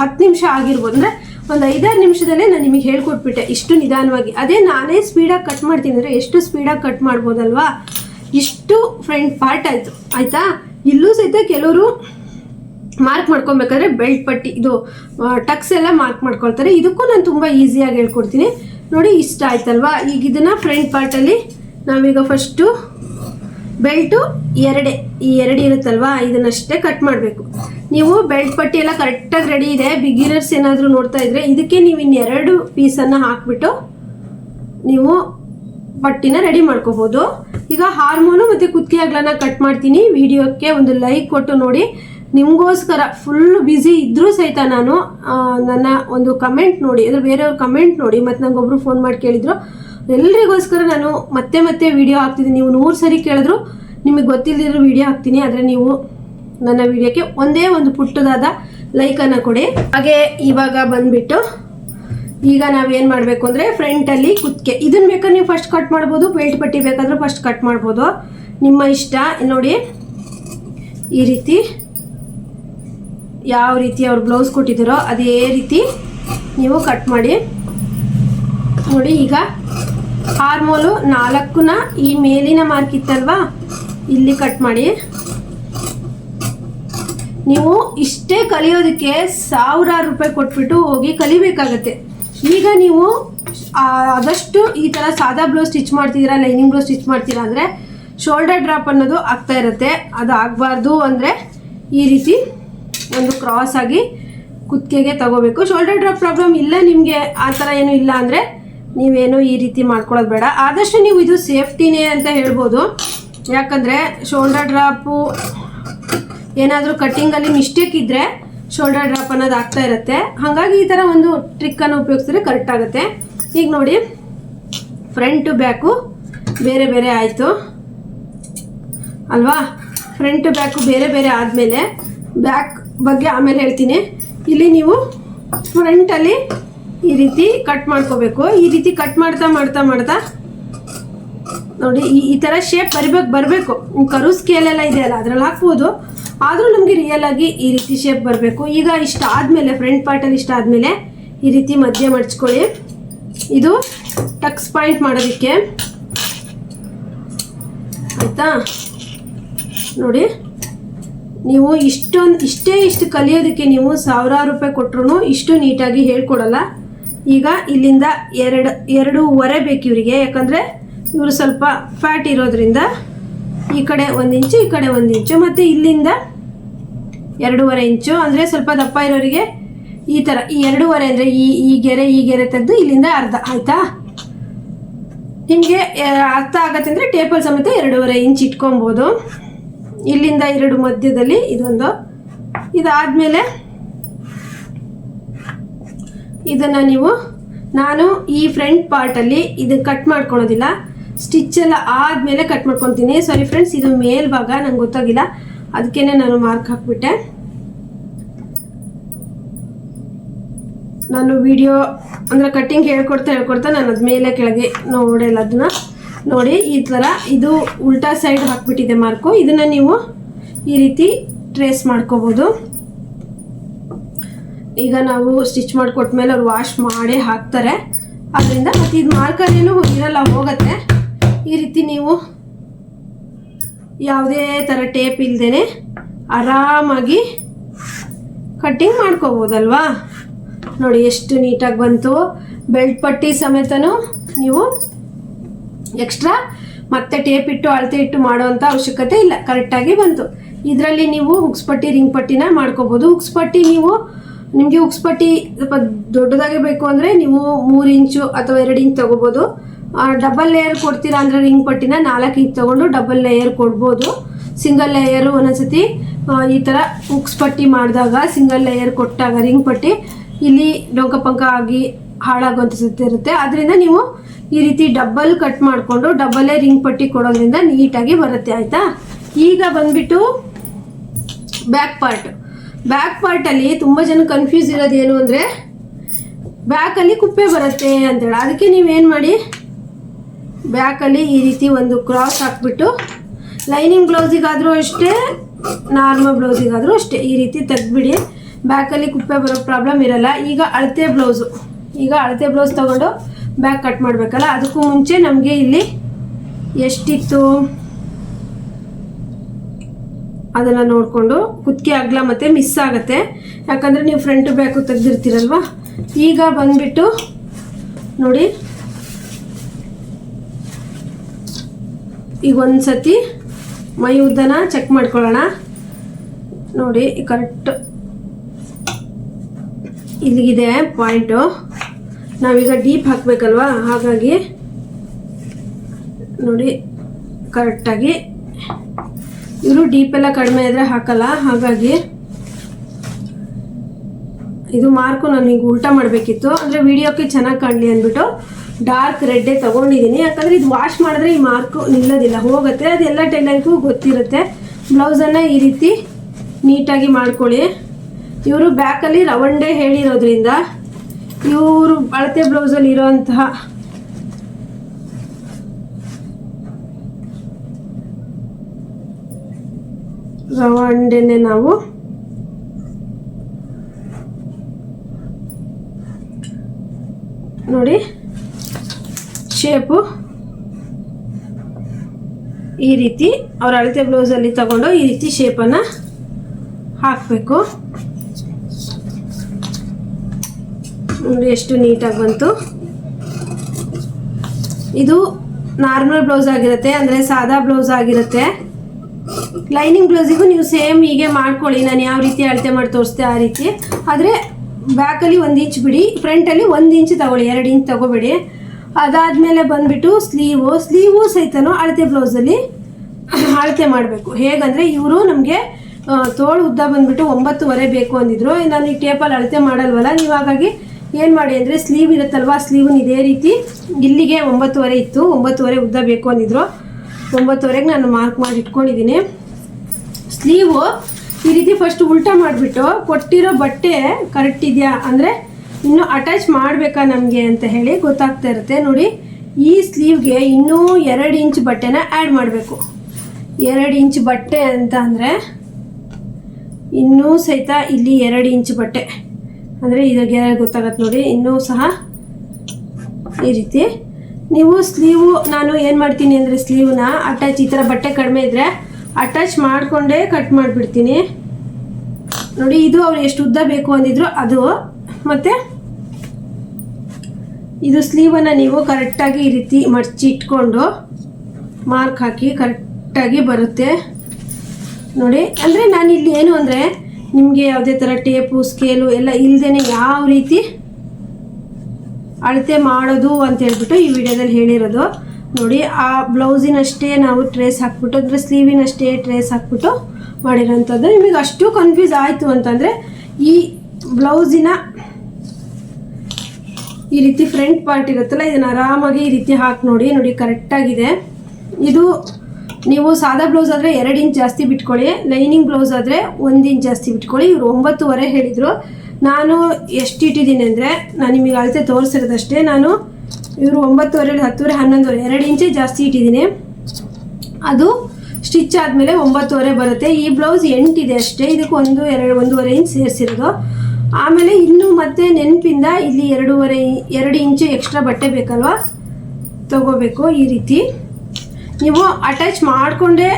ಹತ್ತು ನಿಮಿಷ ಆಗಿರ್ಬೋದು. ಅಂದರೆ ಒಂದು ಐದಾರು ನಿಮಿಷದಲ್ಲೇ ನಾನು ನಿಮಗೆ ಹೇಳ್ಕೊಟ್ಬಿಟ್ಟೆ. ಇಷ್ಟು ನಿಧಾನವಾಗಿ. ಅದೇ ನಾನೇ ಸ್ಪೀಡಾಗಿ ಕಟ್ ಮಾಡ್ತೀನಿ. ಅಂದರೆ ಎಷ್ಟು ಸ್ಪೀಡಾಗಿ ಕಟ್ ಮಾಡ್ಬೋದಲ್ವಾ? ಇಷ್ಟು ಫ್ರಂಟ್ ಪಾರ್ಟ್ ಆಯಿತು. ಆಯಿತಾ? ಇಲ್ಲೂ ಸಹಿತ ಕೆಲವರು ಮಾರ್ಕ್ ಮಾಡ್ಕೊಬೇಕಾದ್ರೆ ಬೆಲ್ಟ್ ಪಟ್ಟಿ, ಇದು ಟಕ್ಸ್ ಎಲ್ಲ ಮಾರ್ಕ್ ಮಾಡ್ಕೊಳ್ತಾರೆ. ಇದಕ್ಕೂ ನಾನು ತುಂಬ ಈಸಿಯಾಗಿ ಹೇಳ್ಕೊಡ್ತೀನಿ. ನೋಡಿ ಇಷ್ಟ ಆಯ್ತಲ್ವಾ ಈಗ ಇದನ್ನು ಫ್ರಂಟ್ ಪಾರ್ಟಲ್ಲಿ ನಾವೀಗ ಫಸ್ಟು ಬೆಲ್ಟು ಎರಡೆ, ಈ ಎರಡು ಇರುತ್ತಲ್ವಾ? ಇದನ್ನಷ್ಟೇ ಕಟ್ ಮಾಡಬೇಕು. ನೀವು ಬೆಲ್ಟ್ ಪಟ್ಟಿ ಎಲ್ಲ ಕರೆಕ್ಟಾಗಿ ರೆಡಿ ಇದೆ. ಬಿಗಿನರ್ಸ್ ಏನಾದರೂ ನೋಡ್ತಾ ಇದ್ರೆ ಇದಕ್ಕೆ ನೀವು ಇನ್ನೆರಡು ಪೀಸನ್ನು ಹಾಕ್ಬಿಟ್ಟು ನೀವು ಪಟ್ಟಿನ ರೆಡಿ ಮಾಡ್ಕೋಬೋದು. ಈಗ ಹಾರ್ಮೋನು ಮತ್ತು ಕುತ್ತಿಗೆ ಅಗ್ಲನ ಕಟ್ ಮಾಡ್ತೀನಿ. ವಿಡಿಯೋಕ್ಕೆ ಒಂದು ಲೈಕ್ ಕೊಟ್ಟು ನೋಡಿ. ನಿಮಗೋಸ್ಕರ ಫುಲ್ ಬ್ಯುಸಿ ಇದ್ದರೂ ಸಹಿತ ನಾನು ನನ್ನ ಒಂದು ಕಮೆಂಟ್ ನೋಡಿ, ಅಂದರೆ ಬೇರೆಯವ್ರ ಕಮೆಂಟ್ ನೋಡಿ. ಮತ್ತು ಒಬ್ಬರು ಫೋನ್ ಮಾಡಿ ಕೇಳಿದ್ರು ಎಲ್ರಿಗೋಸ್ಕರ ನಾನು ಮತ್ತೆ ಮತ್ತೆ ವಿಡಿಯೋ ಹಾಕ್ತಿದ್ದೀನಿ. ನೀವು ನೂರು ಸರಿ ಕೇಳಿದ್ರು ನಿಮಗೆ ಗೊತ್ತಿಲ್ಲದಿರೋ ವಿಡಿಯೋ ಹಾಕ್ತೀನಿ. ಆದರೆ ನೀವು ನನ್ನ ವಿಡಿಯೋಕ್ಕೆ ಒಂದೇ ಒಂದು ಪುಟ್ಟದಾದ ಲೈಕನ್ನು ಕೊಡಿ. ಹಾಗೆ ಇವಾಗ ಬಂದ್ಬಿಟ್ಟು ಈಗ ನಾವೇನು ಮಾಡಬೇಕು ಅಂದರೆ ಫ್ರಂಟಲ್ಲಿ ಕುತ್ತಿಗೆ ಇದನ್ನು ಬೇಕಾದ್ರೆ ನೀವು ಫಸ್ಟ್ ಕಟ್ ಮಾಡ್ಬೋದು ಬೆಲ್ಟ್ ಪಟ್ಟಿ ಬೇಕಾದರೂ ಫಸ್ಟ್ ಕಟ್ ಮಾಡ್ಬೋದು. ನಿಮ್ಮ ಇಷ್ಟ. ನೋಡಿ, ಈ ರೀತಿ ಯಾವ ರೀತಿ ಅವ್ರು ಬ್ಲೌಸ್ ಕೊಟ್ಟಿದ್ದೀರೋ ಅದೇ ರೀತಿ ನೀವು ಕಟ್ ಮಾಡಿ. ನೋಡಿ, ಈಗ ಹಾರ್ಮೋಲು ನಾಲ್ಕುನ ಈ ಮೇಲಿನ ಮಾರ್ಕ್ ಇತ್ತಲ್ವಾ? ಇಲ್ಲಿ ಕಟ್ ಮಾಡಿ. ನೀವು ಇಷ್ಟೇ ಕಲಿಯೋದಕ್ಕೆ ಸಾವಿರಾರು ರೂಪಾಯಿ ಕೊಟ್ಬಿಟ್ಟು ಹೋಗಿ ಕಲಿಬೇಕಾಗತ್ತೆ. ಈಗ ನೀವು ಆದಷ್ಟು ಈ ಥರ ಸಾದಾ ಬ್ಲೌಸ್ ಸ್ಟಿಚ್ ಮಾಡ್ತಿದ್ದೀರಾ ಲೈನಿಂಗ್ ಬ್ಲೌಸ್ ಸ್ಟಿಚ್ ಮಾಡ್ತೀರಾ ಅಂದರೆ ಶೋಲ್ಡರ್ ಡ್ರಾಪ್ ಅನ್ನೋದು ಆಗ್ತಾ ಇರುತ್ತೆ. ಅದು ಆಗಬಾರ್ದು ಅಂದರೆ ಈ ರೀತಿ ಒಂದು ಕ್ರಾಸ್ ಆಗಿ ಕುತ್ತಿಗೆಗೆ ತಗೋಬೇಕು. ಶೋಲ್ಡರ್ ಡ್ರಾಪ್ ಪ್ರಾಬ್ಲಮ್ ಇಲ್ಲ ನಿಮಗೆ, ಆ ಥರ ಏನೂ ಇಲ್ಲ ಅಂದರೆ ನೀವೇನು ಈ ರೀತಿ ಮಾಡ್ಕೊಳ್ಳೋದು ಬೇಡ. ಆದಷ್ಟು ನೀವು ಇದು ಸೇಫ್ಟಿನೇ ಅಂತ ಹೇಳ್ಬೋದು. ಯಾಕಂದರೆ ಶೋಲ್ಡರ್ ಡ್ರಾಪು ಏನಾದರೂ ಕಟ್ಟಿಂಗಲ್ಲಿ ಮಿಸ್ಟೇಕ್ ಇದ್ದರೆ ಶೋಲ್ಡರ್ ಡ್ರಾಪ್ ಅನ್ನೋದು ಆಗ್ತಾ ಇರುತ್ತೆ. ಹಾಗಾಗಿ ಈ ಥರ ಒಂದು ಟ್ರಿಕ್ಕನ್ನು ಉಪಯೋಗಿಸಿದ್ರೆ ಕರೆಕ್ಟ್ ಆಗುತ್ತೆ. ಈಗ ನೋಡಿ ಫ್ರಂಟು ಬ್ಯಾಕು ಬೇರೆ ಬೇರೆ ಆಯಿತು. ಅಲ್ವಾ? ಫ್ರಂಟ್ ಬ್ಯಾಕು ಬೇರೆ ಬೇರೆ ಆದಮೇಲೆ ಬ್ಯಾಕ್ ಬಗ್ಗೆ ಆಮೇಲೆ ಹೇಳ್ತೀನಿ. ಇಲ್ಲಿ ನೀವು ಫ್ರಂಟಲ್ಲಿ ಈ ರೀತಿ ಕಟ್ ಮಾಡ್ಕೋಬೇಕು. ಈ ರೀತಿ ಕಟ್ ಮಾಡ್ತಾ ಮಾಡ್ತಾ ಮಾಡ್ತಾ. ನೋಡಿ, ಈ ಈ ಥರ ಶೇಪ್ ಬರಬೇಕು ಬರಬೇಕು. ಕರು ಸ್ಕೇಲೆಲ್ಲ ಇದೆಯಲ್ಲ, ಅದ್ರಲ್ಲಿ ಹಾಕ್ಬೋದು. ಆದರೂ ನಮಗೆ ರಿಯಲ್ ಈ ರೀತಿ ಶೇಪ್ ಬರಬೇಕು. ಈಗ ಇಷ್ಟ ಆದಮೇಲೆ ಫ್ರಂಟ್ ಪಾರ್ಟಲ್ಲಿ ಇಷ್ಟ ಆದಮೇಲೆ ಈ ರೀತಿ ಮಧ್ಯ ಮಡ್ಚ್ಕೊಳ್ಳಿ. ಇದು ಟಕ್ಸ್ ಪಾಯಿಂಟ್ ಮಾಡೋದಕ್ಕೆ. ಆಯಿತಾ? ನೋಡಿ, ನೀವು ಇಷ್ಟೊಂದು, ಇಷ್ಟೇ ಇಷ್ಟು ಕಲಿಯೋದಕ್ಕೆ ನೀವು ಸಾವಿರಾರು ರೂಪಾಯಿ ಕೊಟ್ರು ಇಷ್ಟು ನೀಟಾಗಿ ಹೇಳ್ಕೊಡಲ್ಲ. ಈಗ ಇಲ್ಲಿಂದ ಎರಡು, ಎರಡೂವರೆ ಬೇಕು ಇವರಿಗೆ. ಯಾಕಂದರೆ ಇವರು ಸ್ವಲ್ಪ ಫ್ಯಾಟ್ ಇರೋದ್ರಿಂದ ಈ ಕಡೆ ಒಂದು ಇಂಚು, ಈ ಕಡೆ ಒಂದು ಇಂಚು, ಮತ್ತು ಇಲ್ಲಿಂದ ಎರಡೂವರೆ ಇಂಚು. ಅಂದರೆ ಸ್ವಲ್ಪ ದಪ್ಪ ಇರೋರಿಗೆ ಈ ಥರ ಈ ಎರಡೂವರೆ ಅಂದರೆ ಈ ಈ ಗೆರೆ ಈ ಗೆರೆ ತೆಗೆದು ಇಲ್ಲಿಂದ ಅರ್ಧ. ಆಯಿತಾ? ನಿಮಗೆ ಅರ್ಥ ಆಗತ್ತೆ ಅಂದರೆ ಟೇಬಲ್ ಸಮೇತ ಎರಡೂವರೆ ಇಂಚ್ ಇಟ್ಕೊಬೋದು. ಇಲ್ಲಿಂದ ಎರಡು ಮಧ್ಯದಲ್ಲಿ ಇದೊಂದು ಇದಾದಮೇಲೆ ಇದನ್ನು ನೀವು, ನಾನು ಈ ಫ್ರಂಟ್ ಪಾರ್ಟಲ್ಲಿ ಇದು ಕಟ್ ಮಾಡ್ಕೊಳೋದಿಲ್ಲ ಸ್ಟಿಚ್ ಎಲ್ಲ ಆದಮೇಲೆ ಕಟ್ ಮಾಡ್ಕೊತೀನಿ. ಸಾರಿ ಫ್ರೆಂಡ್ಸ್ ಇದು ಮೇಲ್ಭಾಗ, ನಂಗೆ ಗೊತ್ತಾಗಿಲ್ಲ. ಅದಕ್ಕೇ ನಾನು ಮಾರ್ಕ್ ಹಾಕ್ಬಿಟ್ಟೆ. ನಾನು ವಿಡಿಯೋ ಅಂದರೆ ಕಟ್ಟಿಂಗ್ ಹೇಳ್ಕೊಡ್ತಾ ಹೇಳ್ಕೊಡ್ತಾ ನಾನು ಅದ ಮೇಲೆ ಕೆಳಗೆ ನೋಡಲ್ಲ ಅದನ್ನ. ನೋಡಿ, ಈ ಥರ ಇದು ಉಲ್ಟಾ ಸೈಡ್ ಹಾಕ್ಬಿಟ್ಟಿದೆ ಮಾರ್ಕು ಇದನ್ನು ನೀವು ಈ ರೀತಿ ಟ್ರೇಸ್ ಮಾಡ್ಕೋಬೋದು. ಈಗ ನಾವು ಸ್ಟಿಚ್ ಮಾಡಿಕೊಟ್ಮೇಲೆ ಅವ್ರು ವಾಶ್ ಮಾಡೇ ಹಾಕ್ತಾರೆ. ಅದರಿಂದ ಮತ್ತು ಇದು ಮಾರ್ಕರೇನು ಇರಲ್ಲ, ಹೋಗತ್ತೆ. ಈ ರೀತಿ ನೀವು ಯಾವುದೇ ಥರ ಟೇಪ್ ಇಲ್ಲದೇ ಆರಾಮಾಗಿ ಕಟ್ಟಿಂಗ್ ಮಾಡ್ಕೋಬೋದಲ್ವಾ? ನೋಡಿ ಎಷ್ಟು ನೀಟಾಗಿ ಬಂತು. ಬೆಲ್ಟ್ ಪಟ್ಟಿ ಸಮೇತನೂ ನೀವು ಎಕ್ಸ್ಟ್ರಾ ಮತ್ತೆ ಟೇಪ್ ಇಟ್ಟು, ಅಳತೆ ಇಟ್ಟು ಮಾಡುವಂಥ ಅವಶ್ಯಕತೆ ಇಲ್ಲ. ಕರೆಕ್ಟಾಗಿ ಬಂತು. ಇದರಲ್ಲಿ ನೀವು ಹುಕ್ಸ್ ಪಟ್ಟಿ ರಿಂಗ್ ಪಟ್ಟಿನ ಮಾಡ್ಕೋಬೋದು. ಹುಕ್ಸ್ ಪಟ್ಟಿ ನೀವು ನಿಮಗೆ ಉಕ್ಸ್ಪಟ್ಟಿ ಸ್ವಲ್ಪ ದೊಡ್ಡದಾಗಿ ಬೇಕು ಅಂದರೆ ನೀವು ಮೂರು ಇಂಚು ಅಥವಾ ಎರಡು ಇಂಚ್ ತೊಗೋಬೋದು. ಡಬಲ್ ಲೇಯರ್ ಕೊಡ್ತೀರಾ ಅಂದರೆ ರಿಂಗ್ ಪಟ್ಟಿನ ನಾಲ್ಕು ಇಂಚ್ ತೊಗೊಂಡು ಡಬಲ್ ಲೇಯರ್ ಕೊಡ್ಬೋದು. ಸಿಂಗಲ್ ಲೇಯರು ಒಂದೊಂದ್ಸತಿ ಈ ಥರ ಹುಕ್ಸ್ ಪಟ್ಟಿ ಮಾಡಿದಾಗ ಸಿಂಗಲ್ ಲೇಯರ್ ಕೊಟ್ಟಾಗ ರಿಂಗ್ ಪಟ್ಟಿ ಇಲ್ಲಿ ಡೊಂಕ ಪಂಕ ಆಗಿ ಹಾಳಾಗುವಂಥ ಇರುತ್ತೆ. ಅದರಿಂದ ನೀವು ಈ ರೀತಿ ಡಬಲ್ ಕಟ್ ಮಾಡಿಕೊಂಡು ಡಬ್ಬಲ್ಲೇ ರಿಂಗ್ ಪಟ್ಟಿ ಕೊಡೋದ್ರಿಂದ ನೀಟಾಗಿ ಬರುತ್ತೆ, ಆಯಿತಾ? ಈಗ ಬಂದ್ಬಿಟ್ಟು ಬ್ಯಾಕ್ ಪಾರ್ಟ್ ಬ್ಯಾಕ್ ಪಾರ್ಟಲ್ಲಿ ತುಂಬ ಜನ ಕನ್ಫ್ಯೂಸ್ ಇರೋದು ಏನು ಅಂದರೆ ಬ್ಯಾಕಲ್ಲಿ ಕುಪ್ಪೆ ಬರುತ್ತೆ ಅಂತೇಳಿ ಅದಕ್ಕೆ ನೀವೇನು ಮಾಡಿ? ಬ್ಯಾಕಲ್ಲಿ ಈ ರೀತಿ ಒಂದು ಕ್ರಾಸ್ ಹಾಕ್ಬಿಟ್ಟು ಲೈನಿಂಗ್ ಬ್ಲೌಸಿಗಾದರೂ ಅಷ್ಟೇ ನಾರ್ಮಲ್ ಬ್ಲೌಸಿಗಾದರೂ ಅಷ್ಟೇ. ಈ ರೀತಿ ತೆಗ್ದ್ಬಿಡಿ. ಬ್ಯಾಕಲ್ಲಿ ಕುಪ್ಪೆ ಬರೋ ಪ್ರಾಬ್ಲಮ್ ಇರಲ್ಲ. ಈಗ ಅಳತೆ ಬ್ಲೌಸು ಈಗ ಅಳತೆ ಬ್ಲೌಸ್ ತೊಗೊಂಡು ಬ್ಯಾಕ್ ಕಟ್ ಮಾಡಬೇಕಲ್ಲ? ಅದಕ್ಕೂ ಮುಂಚೆ ನಮಗೆ ಇಲ್ಲಿ ಎಷ್ಟಿತ್ತು? ಅದನ್ನು ನೋಡಿಕೊಂಡು ಕುತ್ತಿಗೆ ಅಗಲ ಮತ್ತು ಮಿಸ್ ಆಗುತ್ತೆ. ಯಾಕಂದರೆ ನೀವು ಫ್ರಂಟ್ ಬ್ಯಾಕು ತೆಗೆದಿರ್ತೀರಲ್ವ? ಈಗ ಬಂದ್ಬಿಟ್ಟು ನೋಡಿ. ಈಗ ಒಂದು ಸತಿ ಮೈ ಉದ್ದನ ಚೆಕ್ ಮಾಡ್ಕೊಳ್ಳೋಣ. ನೋಡಿ ಕರೆಕ್ಟ್ ಇಲ್ಲಿಗಿದೆ ಪಾಯಿಂಟು ನಾವೀಗ ಡೀಪ್ ಹಾಕಬೇಕಲ್ವಾ? ಹಾಗಾಗಿ ನೋಡಿ ಕರೆಕ್ಟಾಗಿ ಇವರು ಡೀಪ್ ಎಲ್ಲ ಕಡಿಮೆ ಇದ್ರೆ ಹಾಕಲ್ಲ. ಹಾಗಾಗಿ ಇದು ಮಾರ್ಕು ನಾನು ಈಗ ಉಲ್ಟಾ ಮಾಡಬೇಕಿತ್ತು. ಅಂದರೆ ವಿಡಿಯೋಕ್ಕೆ ಚೆನ್ನಾಗಿ ಕಾಣಲಿ ಅಂದ್ಬಿಟ್ಟು ಡಾರ್ಕ್ ರೆಡ್ಡೇ ತೊಗೊಂಡಿದ್ದೀನಿ ಯಾಕಂದರೆ ಇದು ವಾಶ್ ಮಾಡಿದ್ರೆ ಈ ಮಾರ್ಕು ನಿಲ್ಲೋದಿಲ್ಲ. ಹೋಗುತ್ತೆ ಅದೆಲ್ಲ ಟೈಲರ್ಗೂ ಗೊತ್ತಿರುತ್ತೆ. ಬ್ಲೌಸನ್ನು ಈ ರೀತಿ ನೀಟಾಗಿ ಮಾಡ್ಕೊಳ್ಳಿ. ಇವರು ಬ್ಯಾಕಲ್ಲಿ ರವಂಡೆ ಹೇಳಿರೋದ್ರಿಂದ ಇವರು ಅಳತೆ ಬ್ಲೌಸಲ್ಲಿ ಇರೋಂತಹ ರವಂಡೆನೆ ನಾವು ನೋಡಿ ಶೇಪು ಈ ರೀತಿ ಅವ್ರ ಅಳತೆ ಬ್ಲೌಸಲ್ಲಿ ತಗೊಂಡು ಈ ರೀತಿ ಶೇಪನ್ನು ಹಾಕಬೇಕು. ನೋಡಿ ಎಷ್ಟು ನೀಟಾಗಿ ಬಂತು. ಇದು ನಾರ್ಮಲ್ ಬ್ಲೌಸ್ ಆಗಿರುತ್ತೆ, ಅಂದರೆ ಸಾದಾ ಬ್ಲೌಸ್ ಆಗಿರುತ್ತೆ. ಲೈನಿಂಗ್ ಬ್ಲೌಸಿಗೂ ನೀವು ಸೇಮ್ ಹೀಗೆ ಮಾಡ್ಕೊಳ್ಳಿ. ನಾನು ಯಾವ ರೀತಿ ಅಳತೆ ಮಾಡಿ ತೋರಿಸ್ತೆ ಆ ರೀತಿ. ಆದರೆ ಬ್ಯಾಕಲ್ಲಿ ಒಂದು ಇಂಚ್ ಬಿಡಿ. ಫ್ರಂಟಲ್ಲಿ ಒಂದು ಇಂಚ್ ತಗೊಳ್ಳಿ. ಎರಡು ಇಂಚ್ ತಗೋಬೇಡಿ. ಅದಾದಮೇಲೆ ಬಂದುಬಿಟ್ಟು ಸ್ಲೀವು ಸ್ಲೀವು ಸಹಿತನೂ ಅಳತೆ ಬ್ಲೌಸಲ್ಲಿ ಅಳತೆ ಮಾಡಬೇಕು. ಹೇಗಂದರೆ ಇವರು ನಮಗೆ ತೋಳು ಉದ್ದ ಬಂದುಬಿಟ್ಟು ಒಂಬತ್ತುವರೆ ಬೇಕು ಅಂದಿದ್ರು. ನಾನು ಈ ಟೇಪಲ್ಲಿ ಅಳತೆ ಮಾಡಲ್ವಲ್ಲ? ನೀವು ಹಾಗಾಗಿ ಏನು ಮಾಡಿ ಅಂದರೆ ಸ್ಲೀವ್ ಇರುತ್ತಲ್ವ? ಸ್ಲೀವ್ನ ಇದೇ ರೀತಿ ಇಲ್ಲಿಗೆ ಒಂಬತ್ತುವರೆ ಇತ್ತು. ಒಂಬತ್ತುವರೆ ಉದ್ದ ಬೇಕು ಅಂದಿದ್ರು. ಒಂಬತ್ತುವರೆಗೆ ನಾನು ಮಾರ್ಕ್ ಮಾಡಿ ಇಟ್ಕೊಂಡಿದ್ದೀನಿ. ಸ್ಲೀವು ಈ ರೀತಿ ಫಸ್ಟ್ ಉಲ್ಟಾ ಮಾಡಿಬಿಟ್ಟು ಕೊಟ್ಟಿರೋ ಬಟ್ಟೆ ಕರೆಕ್ಟ್ ಇದೆಯಾ? ಅಂದರೆ ಇನ್ನೂ ಅಟ್ಯಾಚ್ ಮಾಡಬೇಕಾ ನಮಗೆ ಅಂತ ಹೇಳಿ ಗೊತ್ತಾಗ್ತಾ ಇರುತ್ತೆ. ನೋಡಿ, ಈ ಸ್ಲೀವ್ಗೆ ಇನ್ನೂ ಎರಡು ಇಂಚ್ ಬಟ್ಟೆನ ಆ್ಯಡ್ ಮಾಡಬೇಕು. ಎರಡು ಇಂಚ್ ಬಟ್ಟೆ ಅಂತ ಅಂದರೆ ಇನ್ನೂ ಸಹಿತ ಇಲ್ಲಿ ಎರಡು ಇಂಚ್ ಬಟ್ಟೆ. ಅಂದರೆ ಇದಾಗೆ ಗೊತ್ತಾಗತ್ತೆ ನೋಡಿ, ಇನ್ನೂ ಸಹ ಈ ರೀತಿ. ನೀವು ಸ್ಲೀವು ನಾನು ಏನು ಮಾಡ್ತೀನಿ ಅಂದರೆ ಸ್ಲೀವ್ನ ಅಟ್ಯಾಚ್ ಈ ಥರ ಬಟ್ಟೆ ಕಡಿಮೆ ಇದ್ದರೆ ಅಟ್ಯಾಚ್ ಮಾಡಿಕೊಂಡೇ ಕಟ್ ಮಾಡಿಬಿಡ್ತೀನಿ. ನೋಡಿ, ಇದು ಅವ್ರು ಎಷ್ಟು ಉದ್ದ ಬೇಕು ಅಂದಿದ್ರು, ಅದು. ಮತ್ತು ಇದು ಸ್ಲೀವನ್ನು ನೀವು ಕರೆಕ್ಟಾಗಿ ಈ ರೀತಿ ಮಡಚಿ ಇಟ್ಕೊಂಡು ಮಾರ್ಕ್ ಹಾಕಿ ಕರೆಕ್ಟಾಗಿ ಬರುತ್ತೆ. ನೋಡಿ, ಅಂದರೆ ನಾನು ಇಲ್ಲಿ ಏನು ಅಂದರೆ ನಿಮಗೆ ಯಾವುದೇ ಥರ ಟೇಪು ಸ್ಕೇಲು ಎಲ್ಲ ಇಲ್ಲದೇ ಯಾವ ರೀತಿ ಅಳತೆ ಮಾಡೋದು ಅಂತ ಹೇಳ್ಬಿಟ್ಟು ಈ ವಿಡಿಯೋದಲ್ಲಿ ಹೇಳಿರೋದು. ನೋಡಿ, ಆ ಬ್ಲೌಸಿನಷ್ಟೇ ನಾವು ಟ್ರೇಸ್ ಹಾಕ್ಬಿಟ್ಟು, ಅಂದರೆ ಸ್ಲೀವಿನಷ್ಟೇ ಟ್ರೇಸ್ ಹಾಕ್ಬಿಟ್ಟು ಮಾಡಿರೋಂಥದ್ದು. ನಿಮಗೆ ಅಷ್ಟು ಕನ್ಫ್ಯೂಸ್ ಆಯಿತು ಅಂತಂದರೆ, ಈ ಬ್ಲೌಸಿನ ಈ ರೀತಿ ಫ್ರಂಟ್ ಪಾರ್ಟ್ ಇರುತ್ತಲ್ಲ, ಇದನ್ನು ಆರಾಮಾಗಿ ಈ ರೀತಿ ಹಾಕಿ ನೋಡಿ ನೋಡಿ ಕರೆಕ್ಟಾಗಿದೆ ಇದು ನೀವು ಸಾದಾ ಬ್ಲೌಸ್ ಆದರೆ ಎರಡು ಇಂಚ್ ಜಾಸ್ತಿ ಬಿಟ್ಕೊಳ್ಳಿ, ಲೈನಿಂಗ್ ಬ್ಲೌಸ್ ಆದರೆ ಒಂದು ಇಂಚ್ ಜಾಸ್ತಿ ಬಿಟ್ಕೊಳ್ಳಿ. ಇವರು ಒಂಬತ್ತುವರೆ ಹೇಳಿದರು. ನಾನು ಎಷ್ಟು ಇಟ್ಟಿದ್ದೀನಿ ಅಂದರೆ, ನಾನು ನಿಮಗೆ ಅಳತೆ ತೋರಿಸಿರೋದಷ್ಟೇ. ನಾನು ಇವರು ಒಂಬತ್ತುವರೆ, ಹತ್ತುವರೆ, ಹನ್ನೊಂದುವರೆ, ಎರಡು ಇಂಚೆ ಜಾಸ್ತಿ ಇಟ್ಟಿದ್ದೀನಿ. ಅದು ಸ್ಟಿಚ್ ಆದಮೇಲೆ ಒಂಬತ್ತುವರೆ ಬರುತ್ತೆ. ಈ ಬ್ಲೌಸ್ ಎಂಟಿದೆ ಅಷ್ಟೇ. ಇದಕ್ಕೆ ಒಂದು, ಎರಡು, ಒಂದೂವರೆ ಇಂಚ್ ಸೇರಿಸಿರೋದು. ಆಮೇಲೆ ಇನ್ನು ಮತ್ತೆ ನೆನಪಿಂದ ಇಲ್ಲಿ ಎರಡೂವರೆ, ಎರಡು ಇಂಚು ಎಕ್ಸ್ಟ್ರಾ ಬಟ್ಟೆ ಬೇಕಲ್ವಾ? ತಗೋಬೇಕು ಈ ರೀತಿ. ನೀವು ಅಟ್ಯಾಚ್ ಮಾಡಿಕೊಂಡೇ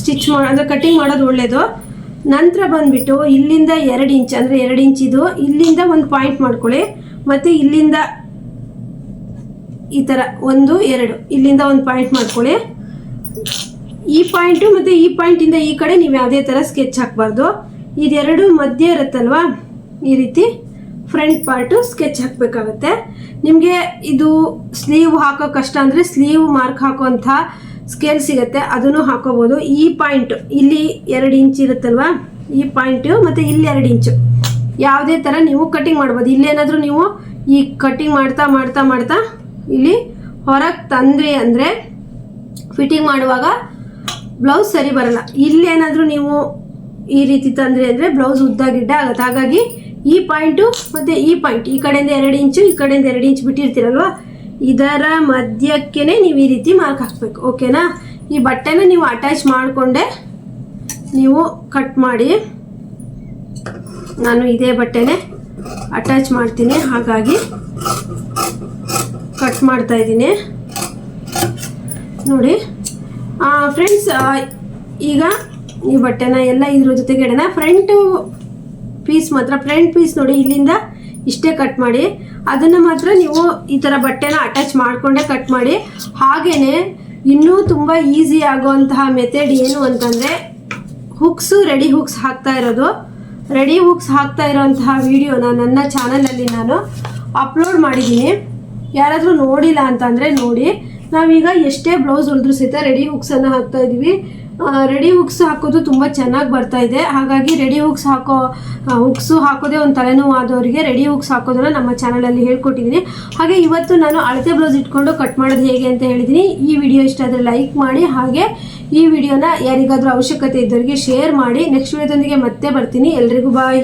ಸ್ಟಿಚ್ ಮಾಡಿ ಅಂದರೆ ಕಟಿಂಗ್ ಮಾಡೋದು ಒಳ್ಳೆಯದು ನಂತರ ಬಂದುಬಿಟ್ಟು ಇಲ್ಲಿಂದ ಎರಡು ಇಂಚ್, ಅಂದರೆ ಎರಡು ಇಂಚಿದು ಇಲ್ಲಿಂದ ಒಂದು ಪಾಯಿಂಟ್ ಮಾಡ್ಕೊಳ್ಳಿ. ಮತ್ತು ಇಲ್ಲಿಂದ ಈ ಥರ ಒಂದು, ಎರಡು. ಇಲ್ಲಿಂದ ಒಂದು ಪಾಯಿಂಟ್ ಮಾಡ್ಕೊಳ್ಳಿ. ಈ ಪಾಯಿಂಟು ಮತ್ತು ಈ ಪಾಯಿಂಟಿಂದ ಈ ಕಡೆ ನೀವು ಯಾವುದೇ ಥರ ಸ್ಕೆಚ್ ಹಾಕಬಾರ್ದು. ಇದೆರಡು ಮಧ್ಯೆ ಇರುತ್ತಲ್ವಾ? ಈ ರೀತಿ ಫ್ರಂಟ್ ಪಾರ್ಟು ಸ್ಕೆಚ್ ಹಾಕಬೇಕಾಗುತ್ತೆ. ನಿಮಗೆ ಇದು ಸ್ಲೀವ್ ಹಾಕೋ ಕಷ್ಟ ಅಂದರೆ ಸ್ಲೀವ್ ಮಾರ್ಕ್ ಹಾಕೋಂಥ ಸ್ಕೇಲ್ ಸಿಗುತ್ತೆ. ಅದನ್ನು ಹಾಕೋಬೋದು. ಈ ಪಾಯಿಂಟ್ ಇಲ್ಲಿ ಎರಡು ಇಂಚ್ ಇರುತ್ತಲ್ವಾ? ಈ ಪಾಯಿಂಟು ಮತ್ತು ಇಲ್ಲಿ ಎರಡು ಇಂಚು ಯಾವುದೇ ಥರ ನೀವು ಕಟಿಂಗ್ ಮಾಡ್ಬೋದು. ಇಲ್ಲೇನಾದರೂ ನೀವು ಈ ಕಟಿಂಗ್ ಮಾಡ್ತಾ ಮಾಡ್ತಾ ಮಾಡ್ತಾ ಇಲ್ಲಿ ಹೊರಗೆ ತಂದ್ರಿ ಅಂದರೆ ಫಿಟ್ಟಿಂಗ್ ಮಾಡುವಾಗ ಬ್ಲೌಸ್ ಸರಿ ಬರಲ್ಲ. ಇಲ್ಲೇನಾದರೂ ನೀವು ಈ ರೀತಿ ತಂದ್ರಿ ಅಂದರೆ ಬ್ಲೌಸ್ ಉದ್ದ ಗಿಡ್ಡ ಆಗುತ್ತೆ. ಹಾಗಾಗಿ ಈ ಪಾಯಿಂಟು ಮತ್ತು ಈ ಪಾಯಿಂಟ್ ಈ ಕಡೆಯಿಂದ ಎರಡು ಇಂಚು ಈ ಕಡೆಯಿಂದ ಎರಡು ಇಂಚು ಬಿಟ್ಟಿರ್ತೀರಲ್ವ? ಇದರ ಮಧ್ಯಕ್ಕೇ ನೀವು ಈ ರೀತಿ ಮಾರ್ಕ್ ಹಾಕಬೇಕು. ಓಕೆನಾ ಈ ಬಟ್ಟೆನ ನೀವು ಅಟ್ಯಾಚ್ ಮಾಡಿಕೊಂಡೆ ನೀವು ಕಟ್ ಮಾಡಿ ನಾನು ಇದೇ ಬಟ್ಟೆನೇ ಅಟ್ಯಾಚ್ ಮಾಡ್ತೀನಿ. ಹಾಗಾಗಿ ಕಟ್ ಮಾಡ್ತಾ ಇದ್ದೀನಿ. ನೋಡಿ. ಫ್ರೆಂಡ್ಸ್ ಈಗ ಈ ಬಟ್ಟೆನ ಎಲ್ಲ ಇದ್ರ ಜೊತೆಗೆ ಇಡೋಣ. ಫ್ರಂಟು ಪೀಸ್ ಮಾತ್ರ ಫ್ರಂಟ್ ಪೀಸ್ ನೋಡಿ, ಇಲ್ಲಿಂದ ಇಷ್ಟೇ ಕಟ್ ಮಾಡಿ. ಅದನ್ನು ಮಾತ್ರ ನೀವು ಈ ಥರ ಬಟ್ಟೆನ ಅಟ್ಯಾಚ್ ಮಾಡಿಕೊಂಡೇ ಕಟ್ ಮಾಡಿ. ಹಾಗೆಯೇ ಇನ್ನೂ ತುಂಬ ಈಸಿ ಆಗುವಂತಹ ಮೆಥಡ್ ಏನು ಅಂತಂದರೆ ಹುಕ್ಸು ರೆಡಿ ಹುಕ್ಸ್ ಹಾಕ್ತಾ ಇರೋದು. ರೆಡಿ ಹುಕ್ಸ್ ಹಾಕ್ತಾ ಇರೋಂತಹ ವಿಡಿಯೋನ ನನ್ನ ಚಾನಲಲ್ಲಿ ನಾನು ಅಪ್ಲೋಡ್ ಮಾಡಿದ್ದೀನಿ. ಯಾರಾದರೂ ನೋಡಿಲ್ಲ ಅಂತಂದರೆ ನೋಡಿ. ನಾವೀಗ ಎಷ್ಟೇ ಬ್ಲೌಸ್ ಉಳಿದ್ರು ಸಹಿತ ರೆಡಿ ಹುಕ್ಸನ್ನು ಹಾಕ್ತಾ ಇದ್ದೀವಿ ರೆಡಿ ಹುಕ್ಸ್ ಹಾಕೋದು ತುಂಬ ಚೆನ್ನಾಗಿ ಬರ್ತಾ ಇದೆ. ಹಾಗಾಗಿ ರೆಡಿ ಹುಕ್ಸ್ ಹಾಕೋ ಹುಕ್ಸು ಹಾಕೋದೇ ಒಂದು ತಲೆನೋವು ಆದವರಿಗೆ ರೆಡಿ ಹುಕ್ಸ್ ಹಾಕೋದನ್ನು ನಮ್ಮ ಚಾನಲಲ್ಲಿ ಹೇಳ್ಕೊಟ್ಟಿದ್ದೀನಿ. ಹಾಗೆ ಇವತ್ತು ನಾನು ಅಳತೆ ಬ್ಲೌಸ್ ಇಟ್ಕೊಂಡು ಕಟ್ ಮಾಡೋದು ಹೇಗೆ ಅಂತ ಹೇಳಿದ್ದೀನಿ ಈ ವಿಡಿಯೋ ಇಷ್ಟ ಆದರೆ ಲೈಕ್ ಮಾಡಿ, ಹಾಗೆ ಈ ವಿಡಿಯೋನ ಯಾರಿಗಾದರೂ ಅವಶ್ಯಕತೆ ಇದ್ದವರಿಗೆ ಶೇರ್ ಮಾಡಿ. ನೆಕ್ಸ್ಟ್ ವಿಡಿಯೋದೊಂದಿಗೆ ಮತ್ತೆ ಬರ್ತೀನಿ. ಎಲ್ರಿಗೂ ಬಾಯ್